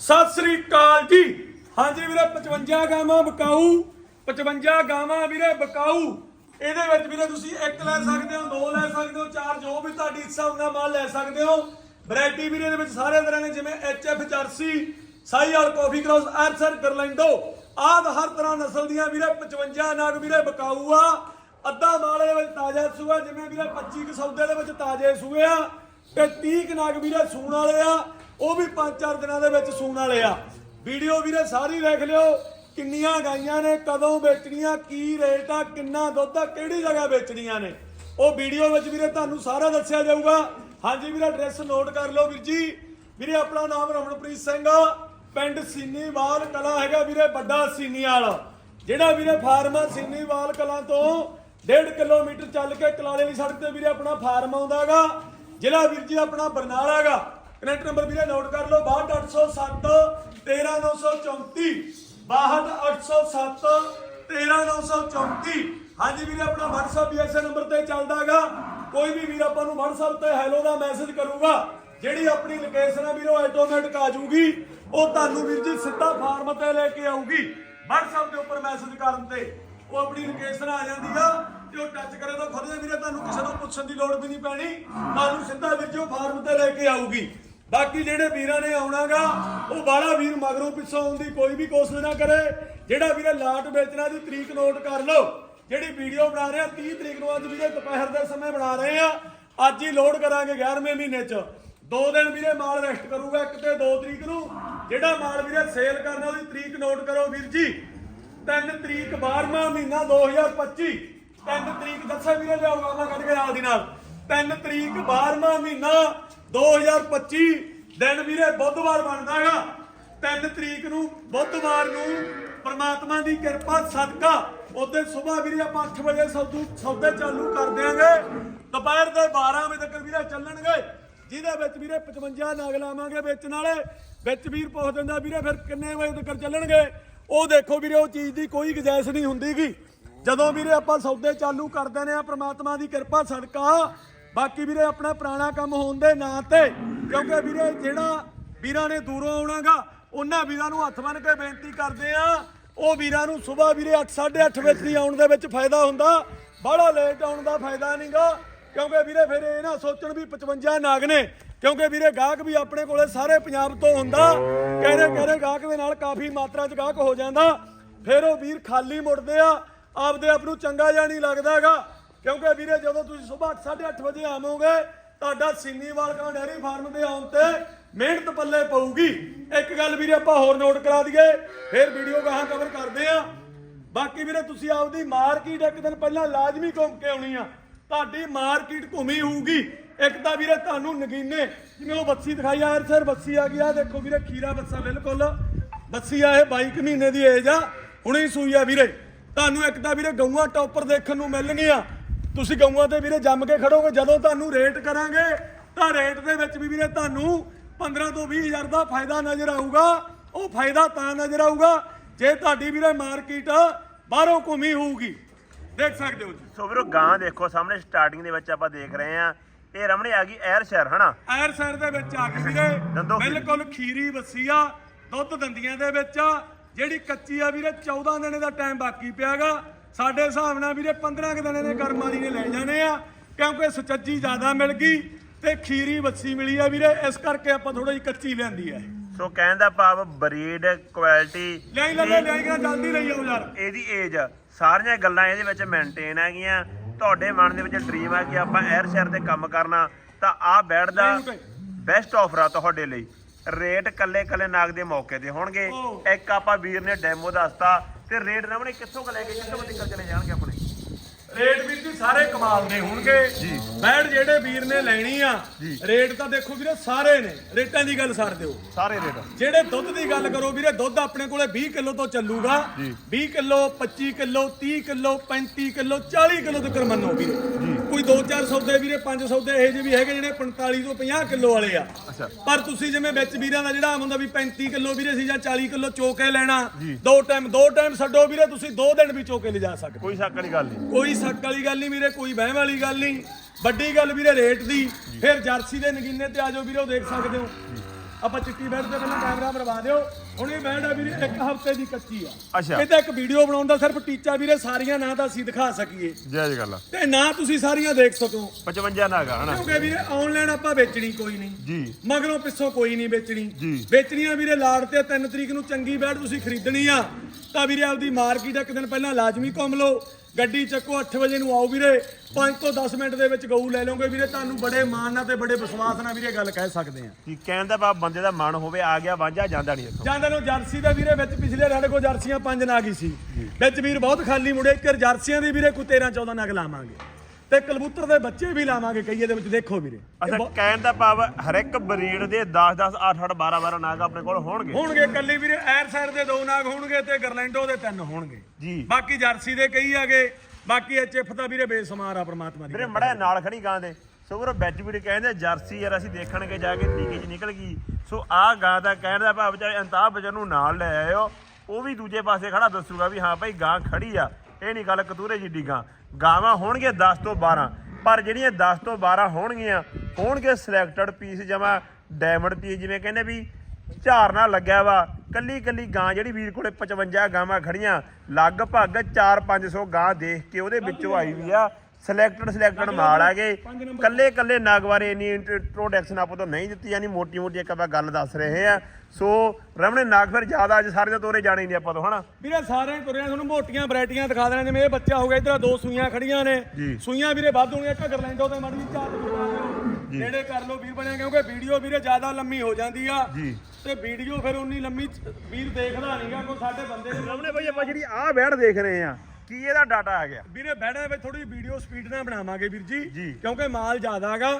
ਸਤਿ ਸ੍ਰੀ ਅਕਾਲ ਜੀ। ਹਾਂਜੀ ਵੀਰੇ 55 ਗਾਵਾਂ ਬਕਾਊ। 55 ਗਾਵਾਂ ਵੀਰੇ ਬਕਾਊ। ਇਹਦੇ ਵਿੱਚ ਵੀਰੇ ਤੁਸੀਂ ਇੱਕ ਲੈ ਸਕਦੇ ਹੋ, ਦੋ ਲੈ ਸਕਦੇ ਹੋ, ਚਾਰ ਜੋ ਵੀ ਤੁਹਾਡੀ ਇੱਛਾ ਉਹਨਾਂ ਮਾਲ ਲੈ ਸਕਦੇ ਹੋ। ਵੈਰਾਈਟੀ ਵੀਰੇ ਦੇ ਵਿੱਚ ਸਾਰੇ ਤਰ੍ਹਾਂ ਦੇ, ਜਿਵੇਂ ਐਚਐਫ ਜਰਸੀ, ਸਾਈਵਾਲ ਕਾਫੀ ਕ੍ਰਾਸ ਐਰਸਰ ਗਰਲੈਂਡੋ। ਆਦ ਹਰ ਤਰ੍ਹਾਂ ਨਸਲ ਦੀਆਂ ਵੀਰੇ 55 ਨਾਗ ਵੀਰੇ ਬਕਾਊ ਆ। ਅੱਧਾ ਮਾਲ ਦੇ ਵਿੱਚ ਤਾਜ਼ਾ ਸੂਆ, ਜਿਵੇਂ ਵੀਰੇ 25 ਸੌਦੇ ਦੇ ਵਿੱਚ ਤਾਜ਼ੇ ਸੂਏ ਆ। ਤੇ 30 ਨਾਗ ਵੀਰੇ ਸੂਣ ਵਾਲੇ ਆ। ਉਹ ਵੀ 5-4 ਦਿਨਾਂ ਦੇ ਵਿੱਚ ਸੂਣ ਵਾਲੇ ਆ। ਵੀਡੀਓ ਵੀਰੇ ਸਾਰੀ ਦੇਖ ਲਿਓ, ਕਿੰਨੀਆਂ ਗਾਈਆਂ ਨੇ, ਕਦੋਂ ਵੇਚਣੀਆਂ, ਕੀ ਰੇਟ ਆ, ਕਿੰਨਾ ਦੁੱਧ ਆ, ਕਿਹੜੀ ਜਗ੍ਹਾ ਵੇਚਣੀਆਂ ਨੇ। ਉਹ ਵੀਡੀਓ ਵਿੱਚ ਵੀਰੇ ਤੁਹਾਨੂੰ ਸਾਰਾ ਦੱਸਿਆ ਜਾਊਗਾ। ਹਾਂਜੀ ਵੀਰੇ ਐਡਰੈਸ ਨੋਟ ਕਰ ਲਓ ਵੀਰ ਜੀ। ਵੀਰੇ, ਆਪਣਾ ਨਾਮ ਰਮਨਪ੍ਰੀਤ ਸਿੰਘ ਆ। ਪਿੰਡ ਸੀਨੀਵਾਲ ਕਲਾ ਹੈਗਾ ਵੀਰੇ, ਵੱਡਾ ਸੀਨੀਵਾਲ। ਜਿਹੜਾ ਵੀਰੇ ਫਾਰਮ ਆ ਸੀਨੀਵਾਲ ਕਲਾਂ ਤੋਂ 1.5 ਕਿਲੋਮੀਟਰ ਚੱਲ ਕੇ ਕਲਾਲੇ ਦੀ ਸੜਕ ਤੇ ਵੀਰੇ ਆਪਣਾ ਫਾਰਮ ਆਉਂਦਾਗਾ ਜ਼ਿਲ੍ਹਾ ਵੀਰ ਜੀ, ਆਪਣਾ ਬਰਨਾਲਾ ਹੈਗਾ। ਕਨੈਕਟ ਨੰਬਰ ਵੀਰੇ ਨੋਟ ਕਰ ਲਓ 62807 13934 62807 13934 ਹਾਂਜੀ ਵੀਰੇ, ਆਪਣਾ WhatsApp ਵੀ ਇਸੇ ਨੰਬਰ ਤੇ ਚੱਲਦਾਗਾ। ਕੋਈ ਵੀ ਵੀਰ ਆਪਾਂ ਨੂੰ WhatsApp ਤੇ ਹੈਲੋ ਦਾ ਮੈਸੇਜ ਕਰੂਗਾ, ਜਿਹੜੀ ਆਪਣੀ ਲੋਕੇਸ਼ਨ ਹੈ ਵੀਰੇ ਆਟੋਮੈਟਿਕ ਆ ਜਾਊਗੀ। ਉਹ ਤੁਹਾਨੂੰ ਵੀਰ ਜੀ ਸਿੱਧਾ ਫਾਰਮ ਤੇ ਲੈ ਕੇ ਆਊਗੀ। WhatsApp ਦੇ ਉੱਪਰ ਮੈਸੇਜ ਕਰਨ ਤੇ ਉਹ ਆਪਣੀ ਲੋਕੇਸ਼ਨ ਆ ਜਾਂਦੀ ਆ, ਤੇ ਉਹ ਟੱਚ ਕਰੇ ਤਾਂ ਖੁਦ ਵੀਰੇ, ਤੁਹਾਨੂੰ ਕਿਸੇ ਨੂੰ ਪੁੱਛਣ ਦੀ ਲੋੜ ਵੀ ਨਹੀਂ ਪੈਣੀ। ਤੁਹਾਨੂੰ ਸਿੱਧਾ ਵੀਰ ਜੀ ਉਹ ਫਾਰਮ ਤੇ ਲੈ ਕੇ ਆਊਗੀ। ਬਾਕੀ ਜਿਹੜੇ ਵੀਰਾਂ ਨੇ ਆਉਣਾਗਾ, ਉਹ ਬਾਹਲਾ ਵੀਰ ਮਗਰੋਂ ਪਿੱਛੋਂ ਆਉਣ ਦੀ ਕੋਈ ਵੀ ਕੋਸ਼ਿਸ਼ ਨਾ ਕਰੇ। ਜਿਹੜਾ ਵੀਰੇ ਲਾਟ ਵੇਚਣਾ ਦੀ ਤਰੀਕ ਨੋਟ ਕਰ ਲਓ। ਜਿਹੜੀ ਵੀਡੀਓ ਬਣਾ ਰਹੇ ਆ 30 ਤਰੀਕ ਨੂੰ ਅੱਜ ਵੀਰੇ ਦੁਪਹਿਰ ਦੇ ਸਮੇਂ ਬਣਾ ਰਹੇ ਆ। ਅੱਜ ਹੀ ਲੋਡ ਕਰਾਂਗੇ 11ਵੇਂ ਮਹੀਨੇ 'ਚ। ਦੋ ਦਿਨ ਵੀਰੇ ਮਾਲ ਰੈਸਟ ਕਰੂਗਾ ਇੱਕ ਤੇ 2 ਤਰੀਕ ਨੂੰ। ਜਿਹੜਾ ਮਾਲ ਵੀਰੇ ਸੇਲ ਕਰਨਾ ਉਹਦੀ ਤਰੀਕ ਨੋਟ ਕਰੋ ਵੀਰ ਜੀ। 3 ਤਰੀਕ 12ਵਾਂ ਮਹੀਨਾ 2025 3 ਤਰੀਕ ਦੱਸਿਆ ਵੀਰੇ ਲਿਆਊਗਾ ਮੈਂ ਕੱਢ ਕੇ ਨਾਲ ਦੀ ਨਾਲ। 3 ਤਰੀਕ 12ਵਾਂ ਮਹੀਨਾ 2025 ਦਿਨ ਵੀਰੇ ਬੁੱਧਵਾਰ ਬਣਦਾ ਹੈਗਾ। 3 ਤਰੀਕ ਨੂੰ ਬੁੱਧਵਾਰ ਨੂੰ ਪ੍ਰਮਾਤਮਾ ਦੀ ਕਿਰਪਾ ਸਦਕਾ ਉਹਦੇ ਸਵੇਰ ਵੀਰੇ ਆਪਾਂ 8 ਵਜੇ ਸੌਦੂ ਸੌਦੇ ਚਾਲੂ ਕਰ ਦਿਆਂਗੇ। ਦੁਪਹਿਰ ਦੇ 12 ਵਜੇ ਤੱਕ ਵੀਰੇ ਚੱਲਣਗੇ। ਜਿਹਦੇ ਵਿੱਚ ਵੀਰੇ 55 ਨਾਗ ਲਾਵਾਂਗੇ ਵੇਚਣ ਵਾਲੇ। ਵਿੱਚ ਵੀਰ ਪੁੱਛ ਦਿੰਦਾ ਵੀਰੇ ਫਿਰ ਕਿੰਨੇ ਵਜੇ ਤੱਕ ਚੱਲਣਗੇ। ਉਹ ਦੇਖੋ ਵੀਰੇ ਉਹ ਚੀਜ਼ ਦੀ ਕੋਈ ਗੁਜਾਇਸ਼ ਨਹੀਂ ਹੁੰਦੀਗੀ। ਜਦੋਂ ਵੀਰੇ ਆਪਾਂ ਸੌਦੇ ਚਾਲੂ ਕਰਦੇ ਨੇ ਆ ਪ੍ਰਮਾਤਮਾ ਦੀ ਕਿਰਪਾ ਸਦਕਾ ਬਾਕੀ ਵੀਰੇ, ਆਪਣਾ ਪੁਰਾਣਾ ਕੰਮ ਹੋਣ ਦੇ ਨਾਂ ਤੇ, ਕਿਉਂਕਿ ਵੀਰੇ, ਜਿਹੜਾ ਵੀਰਾਂ ਨੇ ਦੂਰੋਂ ਆਉਣਾਗਾ, ਉਹਨਾਂ ਵੀਰਾਂ ਨੂੰ ਹੱਥ ਬੰਨ ਕੇ ਬੇਨਤੀ ਕਰਦੇ ਆ, ਉਹ ਵੀਰਾਂ ਨੂੰ ਸਵੇਰ ਵੀਰੇ 8:30 ਵਜੇ ਦੀ ਆਉਣ ਦੇ ਵਿੱਚ ਫਾਇਦਾ ਹੁੰਦਾ। ਬੜਾ ਲੇਟ ਆਉਣ ਦਾ ਫਾਇਦਾ ਨਹੀਂਗਾ ਕਿਉਂਕਿ ਵੀਰੇ, ਫਿਰ ਇਹ ਨਾ ਸੋਚਣ ਵੀ 55 ਨਾਗ ਨੇ, ਕਿਉਂਕਿ ਵੀਰੇ, ਗਾਹਕ ਵੀ ਆਪਣੇ ਕੋਲੇ ਸਾਰੇ ਪੰਜਾਬ ਤੋਂ ਹੁੰਦਾ। ਕਹਿੰਦੇ ਕਹਿੰਦੇ ਗਾਹਕ ਦੇ ਨਾਲ ਕਾਫੀ ਮਾਤਰਾ 'ਚ ਗਾਹਕ ਹੋ ਜਾਂਦਾ। ਫਿਰ ਉਹ ਵੀਰ ਖਾਲੀ ਮੁੜਦੇ ਆ, ਆਪਦੇ ਆਪ ਨੂੰ ਚੰਗਾ ਜਿਹਾ ਨਹੀਂ ਲੱਗਦਾਗਾ। ਕਿਉਂਕਿ ਵੀਰੇ ਜਦੋਂ ਤੁਸੀਂ ਸਵੇਰ 8:30 ਵਜੇ ਆਵੋਗੇ, ਤੁਹਾਡਾ ਸੀਨੀਵਾਲ ਡੈਰੀ ਫਾਰਮ ਦੇ ਆਉਣ ਤੇ ਮਿਹਨਤ ਪੱਲੇ ਪਊਗੀ। ਇੱਕ ਗੱਲ ਵੀਰੇ ਆਪਾਂ ਹੋਰ ਨੋਟ ਕਰਾ ਦਈਏ, ਫਿਰ ਵੀਡੀਓ ਗਾਹਾਂ ਕਵਰ ਕਰਦੇ ਆ। ਬਾਕੀ ਵੀਰੇ ਤੁਸੀਂ ਆਪਦੀ ਮਾਰਕੀਟ ਇੱਕ ਦਿਨ ਪਹਿਲਾਂ ਲਾਜ਼ਮੀ ਘੁੰਮ ਕੇ ਆਉਣੀ ਆ। ਤੁਹਾਡੀ ਮਾਰਕੀਟ ਘੁੰਮੀ ਹੋਊਗੀ। ਇੱਕ ਤਾਂ ਵੀਰੇ ਤੁਹਾਨੂੰ ਨਗੀਨੇ, ਜਿਵੇਂ ਉਹ ਬੱਸੀ ਦਿਖਾਈ ਆ ਸਰ ਬੱਸੀ ਆ ਗਈ ਆ ਦੇਖੋ ਵੀਰੇ ਖੀਰਾ ਬੱਸਾ ਬਿਲਕੁਲ। ਬੱਸੀ ਆ ਇਹ 22 ਕੁ ਮਹੀਨੇ ਦੀ ਏਜ ਆ, ਹੁਣੇ ਸੂਈ ਆ ਵੀਰੇ। ਤੁਹਾਨੂੰ ਇੱਕ ਤਾਂ ਵੀਰੇ ਗਊਆਂ ਟੌਪਰ ਦੇਖਣ ਨੂੰ ਮਿਲਣਗੀਆਂ। ਤੁਸੀਂ ਗਊਆਂ ਤੇ ਵੀਰੇ ਜੰਮ ਕੇ ਖੜੋਗੇ ਜਦੋਂ ਤੁਹਾਨੂੰ ਰੇਟ ਕਰਾਂਗੇ ਤਾਂ ਰੇਟ ਦੇ ਵਿੱਚ ਵੀ ਵੀਰੇ ਤੁਹਾਨੂੰ 15 ਤੋਂ 20 ਹਜ਼ਾਰ ਦਾ ਫਾਇਦਾ ਨਜ਼ਰ ਆਊਗਾ। ਉਹ ਫਾਇਦਾ ਤਾਂ ਨਜ਼ਰ ਆਊਗਾ ਜੇ ਤੁਹਾਡੀ ਵੀਰੇ ਮਾਰਕੀਟ ਬਾਹਰੋਂ ਘੁੰਮੀ ਹੋਊਗੀ। ਦੇਖ ਸਕਦੇ ਹੋ ਜੀ। ਸੋ ਵੀਰੋ ਗਾਂ ਦੇਖੋ ਸਾਹਮਣੇ ਸਟਾਰਟਿੰਗ ਦੇ ਵਿੱਚ ਆਪਾਂ ਦੇਖ ਰਹੇ ਆ ਇਹ ਰਮਣੇ ਆ ਗਈ ਐਰ ਸ਼ਹਿਰ ਹਨਾ? ਐਰ ਸਾਈਡ ਦੇ ਵਿੱਚ ਆ ਗਈ ਵੀਰੇ। ਬਿਲਕੁਲ ਖੀਰੀ ਵੱਸੀ ਆ ਦੁੱਧ ਦੰਦੀਆਂ ਦੇ ਵਿੱਚ ਆ। ਜਿਹੜੀ ਕੱਚੀ ਆ ਵੀਰੇ 14 ਦਿਨ ਦਾ ਟਾਈਮ ਬਾਕੀ ਪਿਆਗਾ ਸਾਡੇ ਹਿਸਾਬ ਨਾਲ ਵੀਰੇ 15 ਕੁ ਦਿਨ ਨੇ ਕਰਮ ਵਾਲੀ ਨੇ ਲੈ ਜਾਣੇ ਆ ਕਿਉਂਕਿ ਸੁਚੱਜੀ ਜ਼ਿਆਦਾ ਮਿਲ ਗਈ ਤੇ ਖੀਰੀ ਵੱਸੀ ਮਿਲੀ ਆ ਵੀਰੇ ਇਸ ਕਰਕੇ ਆਪਾਂ ਥੋੜਾ ਜਿਹੀ ਕੱਚੀ ਲੈਂਦੀ ਆ ਸੋ ਕਹਿਣ ਦਾ ਭਾਵ ਬਰੀਡ ਕੁਆਲਿਟੀ ਲੈ ਲੈ ਲਿਆਈ ਗਾ ਜਲਦੀ ਲਈ ਆਓ ਯਾਰ। ਇਹਦੀ ਏਜ ਸਾਰੀਆਂ ਗੱਲਾਂ ਇਹਦੇ ਵਿੱਚ ਮੇਨਟੇਨ ਹੈਗੀਆਂ। ਤੁਹਾਡੇ ਮਨ ਦੇ ਵਿੱਚ ਡ੍ਰੀਮ ਹੈ ਕਿ ਆਪਾਂ ਐਰ ਸ਼ਹਿਰ ਤੇ ਕੰਮ ਕਰਨਾ ਤਾਂ ਆਹ ਬੈਡ ਦਾ। ਬੈਸਟ ਆਫਰ ਆ ਤੁਹਾਡੇ ਲਈ। ਰੇਟ ਕੱਲੇ ਕੱਲੇ ਨਾਗ ਦੇ ਮੌਕੇ ਤੇ ਹੋਣਗੇ। ਇੱਕ ਆਪਾਂ ਵੀਰ ਨੇ ਡੈਮੋ ਦੱਸਤਾ ਤੇ ਰੇਟ ਬਣੇ ਕਿੱਥੋਂ ਕੁ ਲੈ ਕੇ ਕਿੱਥੋਂ ਤੱਕ ਚਲੇ ਜਾਣਗੇ ਆਪਣੇ? ਰੇਟ ਵੀਰ ਜੀ ਸਾਰੇ ਕਮਾਲ ਦੇ ਹੋਣਗੇ। ਜੀ। ਬੈਡ ਜਿਹੜੇ ਵੀਰ ਨੇ ਲੈਣੀ ਆ ਰੇਟ ਤਾਂ ਦੇਖੋ ਵੀਰੇ ਸਾਰੇ ਨੇ। ਰੇਟਾਂ ਦੀ ਗੱਲ ਛੱਡ ਦਿਓ। ਸਾਰੇ ਰੇਟ ਜਿਹੜੇ ਦੁੱਧ ਦੀ ਗੱਲ ਕਰੋ ਵੀਰੇ ਦੁੱਧ ਆਪਣੇ ਕੋਲੇ 20 ਕਿਲੋ ਤੋਂ ਚੱਲੂਗਾ। 20 kilo 25 kilo 30 kilo 35 kilo 40 kilo ਤੱਕ ਮੰਨੋ ਵੀਰੇ ਕੋਈ 2-4 ਸੌਦੇ ਵੀਰੇ 5 ਸੌਦੇ ਇਹੋ ਜਿਹੇ ਵੀ ਹੈਗੇ ਜਿਹੜੇ 45 ਤੋਂ 50 ਕਿਲੋ ਵਾਲੇ ਆ। ਪਰ ਤੁਸੀਂ ਜਿਵੇਂ ਵਿੱਚ ਵੀਰਾਂ ਦਾ ਜਿਹੜਾ ਆਮ ਹੁੰਦਾ ਵੀ 35 ਕਿਲੋ ਵੀਰੇ ਸੀ ਜਾਂ 40 ਕਿਲੋ ਚੋਕੇ ਲੈਣਾ ਦੋ ਟਾਈਮ ਦੋ ਟਾਈਮ ਛੱਡੋ ਵੀਰੇ ਤੁਸੀਂ ਦੋ ਦਿਨ ਵੀ ਚੋਕੇ ਲਿਜਾ ਸਕਦੇ ਕੋਈ ਸ਼ੱਕ ਵਾਲੀ ਗੱਲ ਨਹੀਂ। ਕੋਈ ਸ਼ੱਕ ਵਾਲੀ ਗੱਲ ਨਹੀਂ ਵੀਰੇ ਕੋਈ ਵਹਿਮ ਵਾਲੀ ਗੱਲ ਨਹੀਂ। ਵੱਡੀ ਗੱਲ ਵੀਰੇ ਰੇਟ ਦੀ। ਫਿਰ ਜਰਸੀ ਦੇ ਨਗੀਨੇ ਤੇ ਆਜੋ ਵੀਰੇ ਉਹ ਦੇਖ ਸਕਦੇ ਹੋ। ਆਪਾਂ ਚਿੱਟੀ ਬੈਡ ਤੇ ਪਹਿਲਾਂ ਕੈਮਰਾ ਮਰਵਾ ਦਿਓ। ਹੁਣ ਇਹ ਬੈਡ ਆ ਵੀਰੇ ਇੱਕ ਹਫ਼ਤੇ ਦੀ ਕੱਚੀ ਆ। ਅੱਛਾ। ਇਹ ਤਾਂ ਇੱਕ ਵੀਡੀਓ ਬਣਾਉਣ ਦਾ ਸਿਰਫ ਟੀਚਾ ਵੀਰੇ ਸਾਰੀਆਂ ਨਾ ਤਾਂ ਅਸੀਂ ਦਿਖਾ ਸਕੀਏ। ਜੈ ਜੀ ਗੱਲ ਤੇ ਨਾ ਤੁਸੀਂ ਸਾਰੀਆਂ ਦੇਖ ਸਕੋ। 55 ਨਾ ਹੈਗਾ ਹਨਾ? ਕਿਉਂਕਿ ਵੀਰੇ ਆਨਲਾਈਨ ਆਪਾਂ ਵੇਚਣੀ ਕੋਈ ਨਹੀਂ। ਜੀ। ਮਗਰੋਂ ਪਿੱਛੋਂ ਕੋਈ ਨਹੀਂ ਵੇਚਣੀ। ਜੀ। ਵੇਚਣੀਆਂ ਵੀਰੇ ਲਾੜ ਤੇ 3 ਤਰੀਕ ਨੂੰ ਚੰਗੀ ਬੈਡ ਤੁਸੀਂ ਖਰੀਦਣੀ ਆ। ਤਾਂ ਵੀਰੇ ਆਪਦੀ ਮਾਰਕੀਟ ਇੱਕ ਦਿਨ ਪਹਿਲਾਂ ਲਾਜ਼ਮੀ ਘੁੰਮ ਲਓ। ਗੱਡੀ ਚੱਕੋ 8 ਵਜੇ ਨੂੰ ਆਓ ਵੀਰੇ। 5 ਤੋਂ 10 ਮਿੰਟ ਦੇ ਵਿੱਚ ਗਊ ਲੈ ਲਓਗੇ ਵੀਰੇ। ਤੁਹਾਨੂੰ ਬੜੇ ਮਾਣ ਨਾਲ ਤੇ ਬੜੇ ਵਿਸ਼ਵਾਸ ਨਾਲ ਵੀਰੇ ਗੱਲ ਕਹਿ ਸਕਦੇ ਆ ਕੀ ਕਹਿਣ ਦਾ ਬੰਦੇ ਦਾ ਮਨ ਹੋਵੇ ਆ ਗਿਆ ਵਾਂਝਾ ਜਾਂਦਾ ਨਹੀਂ ਇੱਥੋਂ। ਜਾਂਦੇ ਨੂੰ ਜਰਸੀ ਦੇ ਵੀਰੇ ਵਿੱਚ ਪਿਛਲੇ ਸਾਡੇ ਕੋਲ ਜਰਸੀਆਂ ਪੰਜ ਨਾਗੀ ਸੀ। ਵਿੱਚ ਵੀਰ ਬਹੁਤ ਖਾਲੀ ਮੁੜੇ ਕਿ ਜਰਸੀਆਂ ਦੀ ਵੀਰੇ ਕੋਈ 13 14 ਨਗ ਲਾਵਾਂਗੇ। ਤੇ ਕਬੂਤਰ ਦੇ ਬੱਚੇ ਵੀ ਲਾਵਾਂਗੇ ਕਈ ਇਹਦੇ ਵਿੱਚ ਦੇਖੋ ਵੀਰੇ। ਅੱਛਾ ਕਹਿਣ ਦਾ ਭਾਵ ਹਰ ਇੱਕ ਬਰੀਡ ਦੇ 10 10 8 8 12 12 ਨਾਗ ਆਪਣੇ ਕੋਲ ਹੋਣਗੇ। ਹੋਣਗੇ ਕੱਲੀ ਵੀਰੇ ਐਰ ਸਾਈਡ ਦੇ ਦੋ ਨਾਗ ਹੋਣਗੇ ਤੇ ਗਰਲੈਂਡੋ ਦੇ ਤਿੰਨ ਹੋਣਗੇ। ਜੀ। ਬਾਕੀ ਜਰਸੀ ਦੇ ਕਈ ਆਗੇ ਬਾਕੀ ਐਚਐਫ ਦਾ ਵੀਰੇ ਬੇਸਮਾਰ ਆ ਪ੍ਰਮਾਤਮਾ ਦੀ ਵੀਰੇ ਮੜਾ ਨਾਲ। ਖੜੀ ਗਾਂ ਦੇ। ਸੋ ਵੀਰੋ ਵਿੱਚ ਵੀਰੇ ਕਹਿੰਦੇ ਜਰਸੀ ਯਾਰ ਅਸੀਂ ਦੇਖਣਗੇ ਜਾ ਕੇ ਟੀਕੇ 'ਚ ਨਿਕਲ ਗਈ। ਸੋ ਆਹ ਗਾਂ ਦਾ ਕਹਿਣ ਦਾ ਭਾਵ ਚਾਹੇ ਅੰਤਾਬ ਬਜਰ ਨੂੰ ਨਾਲ ਲੈ ਆਇਓ ਉਹ ਵੀ ਦੂਜੇ ਪਾਸੇ ਖੜਾ ਦੱਸੂਗਾ ਵੀ ਹਾਂ ਭਾਈ ਗਾਂ ਖੜੀ ਆ। ਇਹ ਨਹੀਂ ਗੱਲ ਕਤੂਰੇ ਜੀ ਗਾਂ ਗਾਵਾਂ ਹੋਣਗੇ 10 ਤੋਂ 12 ਪਰ ਜਿਹੜੀਆਂ 10 ਤੋਂ 12 ਹੋਣਗੀਆਂ, ਹੋਣਗੇ ਸਿਲੈਕਟਡ ਪੀਸ ਜਮਾ ਡਾਇਮੰਡ ਪੀਸ ਜਿਵੇਂ ਕਹਿੰਦੇ ਵੀ ਝਾਰਨਾ ਲੱਗਿਆ ਵਾ। ਕੱਲੀ ਕੱਲੀ ਗਾਂ ਜਿਹੜੀ ਵੀਰ ਕੋਲੇ 55 ਗਾਵਾਂ ਖੜੀਆਂ, ਲਗਭਗ 4-500 ਗਾਂ ਦੇਖ ਕੇ ਉਹਦੇ ਵਿੱਚੋਂ ਆਈ ਵੀ ਆ। ਸਿਲੈਕਟਡ ਸਿਲੈਕਟਡ ਮਾਲ ਆਗੇ ਕੱਲੇ ਕੱਲੇ ਨਾਗਵਾਰੇ ਇੰਨੀ ਇੰਟਰੋਡਕਸ਼ਨ ਆਪਾਂ ਤੋਂ ਨਹੀਂ ਦਿੱਤੀ ਯਾਨੀ ਮੋਟੀ ਮੋਟੀ ਇੱਕ ਆਪਾਂ ਗੱਲ ਦੱਸ ਰਹੇ ਆ ਸੋ ਰਮਣੇ ਨਾਗ ਫਿਰ ਜ਼ਿਆਦਾ ਅੱਜ ਸਾਰੇ ਦੇ ਤੋਰੇ ਜਾਣੇ ਨਹੀਂ ਆਪਾਂ ਤੋਂ ਹਨਾ? ਵੀਰੇ ਸਾਰੇ ਤੁਰਿਆ ਤੁਹਾਨੂੰ ਮੋਟੀਆਂ ਵੈਰਾਈਟੀਆਂ ਦਿਖਾ ਦੇਣਾ। ਜਿਵੇਂ ਇਹ ਬੱਚਾ ਹੋ ਗਿਆ ਇਧਰ ਦੋ ਸੂਈਆਂ ਖੜੀਆਂ ਨੇ। ਸੂਈਆਂ ਵੀਰੇ ਵੱਧ ਹੋਣੀਆਂ ਇੱਕ ਗਰਲੈਂਡੋ ਤੇ ਮੜੀ ਚਾਰ ਨੇੜੇ ਕਰ ਲਓ ਵੀਰ ਬਣਿਆ ਕਿਉਂਕਿ ਵੀਡੀਓ ਵੀਰੇ ਜ਼ਿਆਦਾ ਲੰਮੀ ਹੋ ਜਾਂਦੀ ਆ। ਤੇ ਵੀਡੀਓ ਫਿਰ ਉਨੀ ਲੰਮੀ ਵੀਰ ਦੇਖਦਾ ਨਹੀਂਗਾ ਕੋਈ ਸਾਡੇ ਬੰਦੇ ਨੂੰ ਰਮਣੇ ਭਾਈ ਆਪਾਂ ਜਿਹੜੀ ਆਹ ਬੈੜ ਦੇਖ ਰਹੇ ਆ ਕੀ ਇਹਦਾ ਡਾਟਾ ਆ ਗਿਆ ਵੀਰੇ ਬੈਠਾ ਵਿੱਚ ਥੋੜੀ ਵੀਡੀਓ ਸਪੀਡ ਨਾਲ ਬਣਾਵਾਂਗੇ ਵੀਰ ਜੀ। ਕਿਉਂਕਿ ਮਾਲ ਜ਼ਿਆਦਾ ਹੈਗਾ।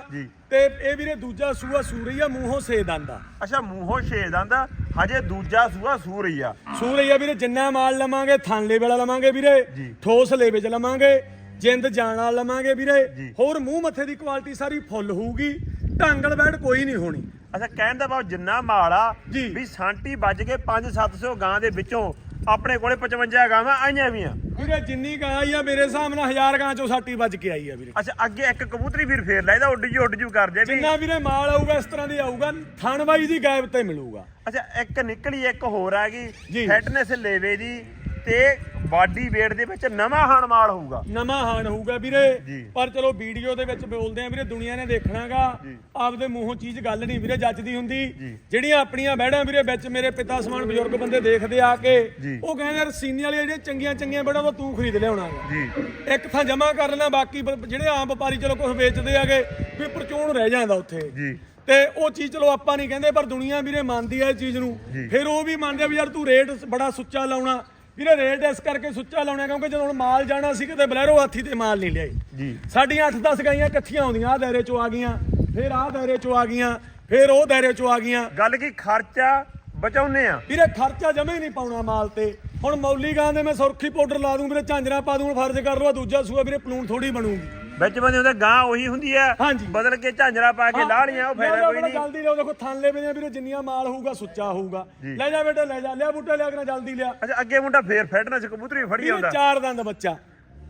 ਤੇ ਇਹ ਵੀਰੇ ਦੂਜਾ ਸੂਆ ਸੂ ਰਹੀ ਆ ਮੂੰਹੋਂ ਸੇ ਦੰਦਾ ਅੱਛਾ ਮੂੰਹੋਂ ਛੇ ਦੰਦ ਹਜੇ ਦੂਜਾ ਸੂਆ ਸੂ ਰਹੀ ਆ ਸੂ ਰਹੀ ਆ ਵੀਰੇ ਜਿੰਨਾ ਮਾਲ ਲਵਾਂਗੇ ਥਾਂਲੇ ਵਾਲਾ ਲਵਾਂਗੇ ਵੀਰੇ। ਠੋਸ ਲੇਵੇ ਚ ਲਵਾਂਗੇ ਜਿੰਦ ਜਾਣ ਵਾਲਾ ਲਵਾਂਗੇ ਵੀਰੇ। ਹੋਰ ਮੂੰਹ ਮੱਥੇ ਦੀ ਕੁਆਲਿਟੀ ਸਾਰੀ ਫੁੱਲ ਹੋਊਗੀ ਢਾਂਗਲ ਬੈੜ ਕੋਈ ਨਹੀਂ ਹੋਣੀ ਅੱਛਾ ਕਹਿਣ ਦਾ ਭਾਵ ਜਿੰਨਾ ਮਾਲ ਆ। ਵੀ ਸਾਂਟੀ ਵੱਜ ਕੇ 5-700 ਗਾਂ ਦੇ ਵਿੱਚੋਂ ਆਪਣੇ ਕੋਲੇ 55 ਗਾਵਾਂ ਆਈਆਂ ਵੀ ਆ ਵੀਰੇ ਜਿੰਨੀ ਗਾਂ ਆਈ ਆ ਮੇਰੇ ਹਿਸਾਬ ਨਾਲ ਹਜ਼ਾਰ ਗਾਂ ਚੋਂ ਸਾਟੀ ਵੱਜ ਕੇ ਆਈ ਆ ਵੀਰੇ। ਅੱਛਾ ਅੱਗੇ ਇੱਕ ਕਬੂਤਰੀ ਵੀਰ ਫੇਰ ਲੈ ਇਹਦਾ ਉੱਡ ਜੂ ਉੱਡ ਜੂ ਕਰ ਜੇ ਵੀ। ਜਿੰਨਾ ਵੀਰੇ ਮਾਲ ਆਊਗਾ ਇਸ ਤਰ੍ਹਾਂ ਦੀ ਆਊਗਾ ਥਣ ਬਾਈ ਦੀ ਗਾਇਬ ਤੇ ਮਿਲੂਗਾ। ਅੱਛਾ ਇੱਕ ਨਿਕਲੀ ਇੱਕ ਹੋਰ ਆ ਗਈ। ਜੀ। ਫਿਟਨੈਸ ਲੈਵੇ ਦੀ ਤੇ ਬਾਡੀ weight ਦੇ ਵਿੱਚ ਨਵਾਂ ਹਣ ਮਾਲ ਹੋਊਗਾ ਨਵਾਂ ਹਾਣ ਹੋਊਗਾ ਵੀਰੇ ਜੀ। ਪਰ ਚਲੋ ਵੀਡੀਓ ਦੇ ਵਿੱਚ ਬੋਲਦੇ ਆ ਵੀਰੇ ਦੁਨੀਆ ਨੇ ਦੇਖਣਾਗਾ ਜੀ। ਆਪਦੇ ਮੂੰਹੋਂ ਚੀਜ਼ ਗੱਲ ਨਹੀਂ ਵੀਰੇ ਜੱਜਦੀ ਹੁੰਦੀ ਜੀ। ਜਿਹੜੀਆਂ ਆਪਣੀਆਂ ਬਹਿੜਾਂ ਵੀਰੇ ਵਿੱਚ ਮੇਰੇ ਪਿਤਾ ਸਮਾਨ ਬਜ਼ੁਰਗ ਬੰਦੇ ਦੇਖਦੇ ਆ ਕੇ ਜੀ। ਉਹ ਕਹਿੰਦੇ ਯਾਰ ਸੀਨੀ ਵਾਲੀਆਂ ਜਿਹੜੀਆਂ ਚੰਗੀਆਂ ਚੰਗੀਆਂ ਬਹਿੜਾਂ ਤਾਂ ਤੂੰ ਖਰੀਦ ਲਿਆਉਣਾਗਾ ਜੀ ਇੱਕ ਥਾਂ ਜਮਾ ਕਰ ਲੈਣਾ ਬਾਕੀ ਬ- ਜਿਹੜੇ ਆਮ ਵਪਾਰੀ ਚਲੋ ਕੁਝ ਵੇਚਦੇ ਆਗੇ ਵੀ ਪਰਚੂਨ ਰਹਿ ਜਾਂਦਾ ਉੱਥੇ ਜੀ ਤੇ ਉਹ ਚੀਜ਼ ਚਲੋ ਆਪਾਂ ਨਹੀਂ ਕਹਿੰਦੇ ਪਰ ਦੁਨੀਆ ਵੀਰੇ ਮੰਨਦੀ ਹੈ ਇਹ ਚੀਜ਼ ਨੂੰ ਜੀ। ਫਿਰ ਉਹ ਵੀ ਮੰਨਦੇ ਆ ਵੀ ਯਾਰ ਤੂੰ ਰੇਟ ਬੜਾ ਸੁੱਚਾ ਲਾਉਣਾ ਵੀਰੇ ਰੇਟ ਇਸ ਕਰਕੇ ਸੁੱਚਾ ਲਾਉਣਾ ਕਿਉਂਕਿ ਜਦੋਂ ਹੁਣ ਮਾਲ ਜਾਣਾ ਸੀ ਕਿਤੇ ਬਲੈਰੋ ਹਾਥੀ ਤੇ ਮਾਲ ਨਹੀਂ ਲਿਆਈ। ਜੀ। ਸਾਡੀਆਂ 8-10 ਗਾਈਆਂ ਇਕੱਠੀਆਂ ਆਉਂਦੀਆਂ ਆ ਦਾਇਰੇ ਚੋਂ ਆ ਗਈਆਂ ਫਿਰ ਆਹ ਦਾਇਰੇ ਚੋਂ ਆ ਗਈਆਂ ਫਿਰ ਉਹ ਦਾਇਰੇ ਚੋਂ ਆ ਗਈਆਂ। ਗੱਲ ਕੀ ਖਰਚਾ ਬਚਾਉਨੇ ਆ? ਵੀਰੇ ਖਰਚਾ ਜਮੇ ਹੀ ਨਹੀਂ ਪਾਉਣਾ ਮਾਲ ਤੇ। ਹੁਣ ਮੌਲੀ ਗਾਂ ਦੇ ਮੈਂ ਸੁਰਖੀ ਪਾਊਡਰ ਲਾ ਦੂੰ ਵੀਰੇ ਝਾਂਜਰਾ ਪਾ ਦੂੰ ਫਰਜ਼ ਕਰ ਲਓ ਆਹ ਦੂਜਾ ਸੂਆ ਵੀਰੇ ਪਲੂਣ ਥੋੜੀ ਬਣੂਗੀ। ਵਿੱਚ ਬੰਦੇ ਉਹਦੇ ਗਾਂ ਉਹੀ ਹੁੰਦੀ ਆ। ਹਾਂਜੀ। ਬਦਲ ਕੇ ਝਾਂਜਰਾ ਪਾ ਕੇ ਲਾਹ ਲੀਆਂ ਉਹ ਫਾਇਦਾ ਕੋਈ ਨਹੀਂ। ਜਲਦੀ ਲਿਓ ਦੇਖੋ ਥਾਂਲੇ ਵੇ ਵੀਰੇ ਜਿੰਨੀਆਂ ਮਾਲ ਹੋਊਗਾ ਸੁੱਚਾ ਹੋਊਗਾ। ਲੈ ਜਾ ਬੇਟਾ ਲੈ ਜਾ ਲਿਆ ਬੂਟਾ ਲਿਆ ਕੇ ਜਲਦੀ ਲਿਆ। ਅੱਛਾ ਅੱਗੇ ਮੁੰਡਾ ਫੇਰ ਫਿਟਨੈਸ ਕਬੂਤਰੀ ਫੜੀ ਵੀਰੇ ਆਉਂਦਾ ਚਾਰ ਦੰਦ ਬੱਚਾ।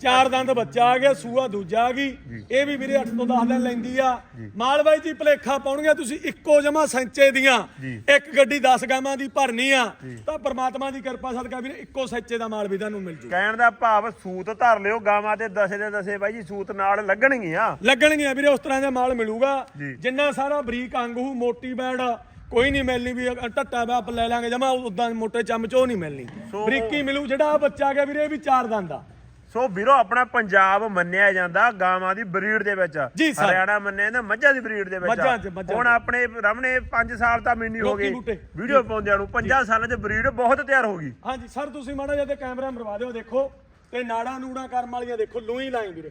ਚਾਰ ਦੰਦ ਬੱਚਾ ਆ ਗਿਆ ਸੂਆ ਦੂਜਾ ਆ ਗਈ। ਇਹ ਵੀ ਵੀਰੇ 8 ਤੋਂ 10 ਦਿਨ ਲੈਂਦੀ ਆ। ਮਾਲਬਾਈ ਜੀ ਭਲੇਖਾ ਪਾਉਣਗੇ ਤੁਸੀਂ ਇੱਕੋ ਜਮਾ ਸੈਂਚੇ ਦੀਆਂ। ਇੱਕ ਗੱਡੀ 10 ਗਾਵਾਂ ਦੀ ਭਰਨੀ ਆ। ਤਾਂ ਪ੍ਰਮਾਤਮਾ ਦੀ ਕਿਰਪਾ ਸਦਕਾ ਵੀਰੇ ਇੱਕੋ ਸੈਂਚੇ ਦਾ ਮਾਲ ਵੀ ਤੁਹਾਨੂੰ ਮਿਲ ਜੂ। ਕਹਿਣ ਦਾ ਭਾਵ ਸੂਤ ਧਰ ਲਿਓ ਗਾਵਾਂ ਤੇ ਦਸੇ ਦੇ ਦਸੇ ਬਾਈ ਜੀ ਸੂਤ ਨਾਲ ਲੱਗਣਗੀਆਂ। ਲੱਗਣਗੀਆਂ ਵੀਰੇ ਉਸ ਤਰ੍ਹਾਂ ਦਾ ਮਾਲ ਮਿਲੂਗਾ। ਜਿੰਨਾ ਸਾਰਾ ਬਰੀਕ ਅੰਗ ਹੂ ਮੋਟੀ ਬੈੜ ਕੋਈ ਨਹੀਂ ਮਿਲਣੀ ਵੀ ਟੱਟਾ ਆਪਾਂ ਲੈ ਲਾਂਗੇ ਜਮਾ ਉਦਾਂ ਮੋਟੇ ਚਮਚ ਉਹ ਨਹੀਂ ਮਿਲਣੀ। ਬਰੀਕੀ ਮਿਲੂ ਜਿਹੜਾ ਬੱਚਾ ਆ ਗਿਆ ਵੀਰੇ ਇਹ ਵੀ ਚਾਰ ਦੰਦ ਆ। ਸੋ ਵੀਰੋ ਆਪਣਾ ਪੰਜਾਬ ਮੰਨਿਆ ਜਾਂਦਾ ਗਾਵਾਂ ਦੀ ਬਰੀਡ ਦੇ ਵਿੱਚ। ਜੀ ਸਰ। ਹਰਿਆਣਾ ਮੰਨਿਆ ਜਾਂਦਾ ਮੱਝਾਂ ਦੀ ਬਰੀਡ ਦੇ ਵਿੱਚ। ਮੱਝਾਂ 'ਚ, ਮੱਝਾਂ ਹੁਣ 'ਚ। ਆਪਣੇ ਰਮਣੇ 5 ਸਾਲ ਤਾਂ ਮੈਨੂੰ ਹੋ ਲੋਕੀ ਗਏ। ਬੂਟੇ। ਵੀਡੀਓ ਪਾਉਂਦਿਆਂ ਨੂੰ 5 ਸਾਲਾਂ 'ਚ ਬਰੀਡ ਬਹੁਤ ਤਿਆਰ ਹੋ ਗਈ। ਹਾਂਜੀ ਸਰ ਤੁਸੀਂ ਮਾੜਾ ਜਿਹਾ ਤੇ ਕੈਮਰਾ ਮਰਵਾ ਦਿਓ ਦੇਖੋ। ਤੇ ਨਾੜਾ ਨੂੜਾ ਕਰਮ ਵਾਲੀਆਂ ਦੇਖੋ ਲੂਈ ਲਾਈ ਵੀਰੇ।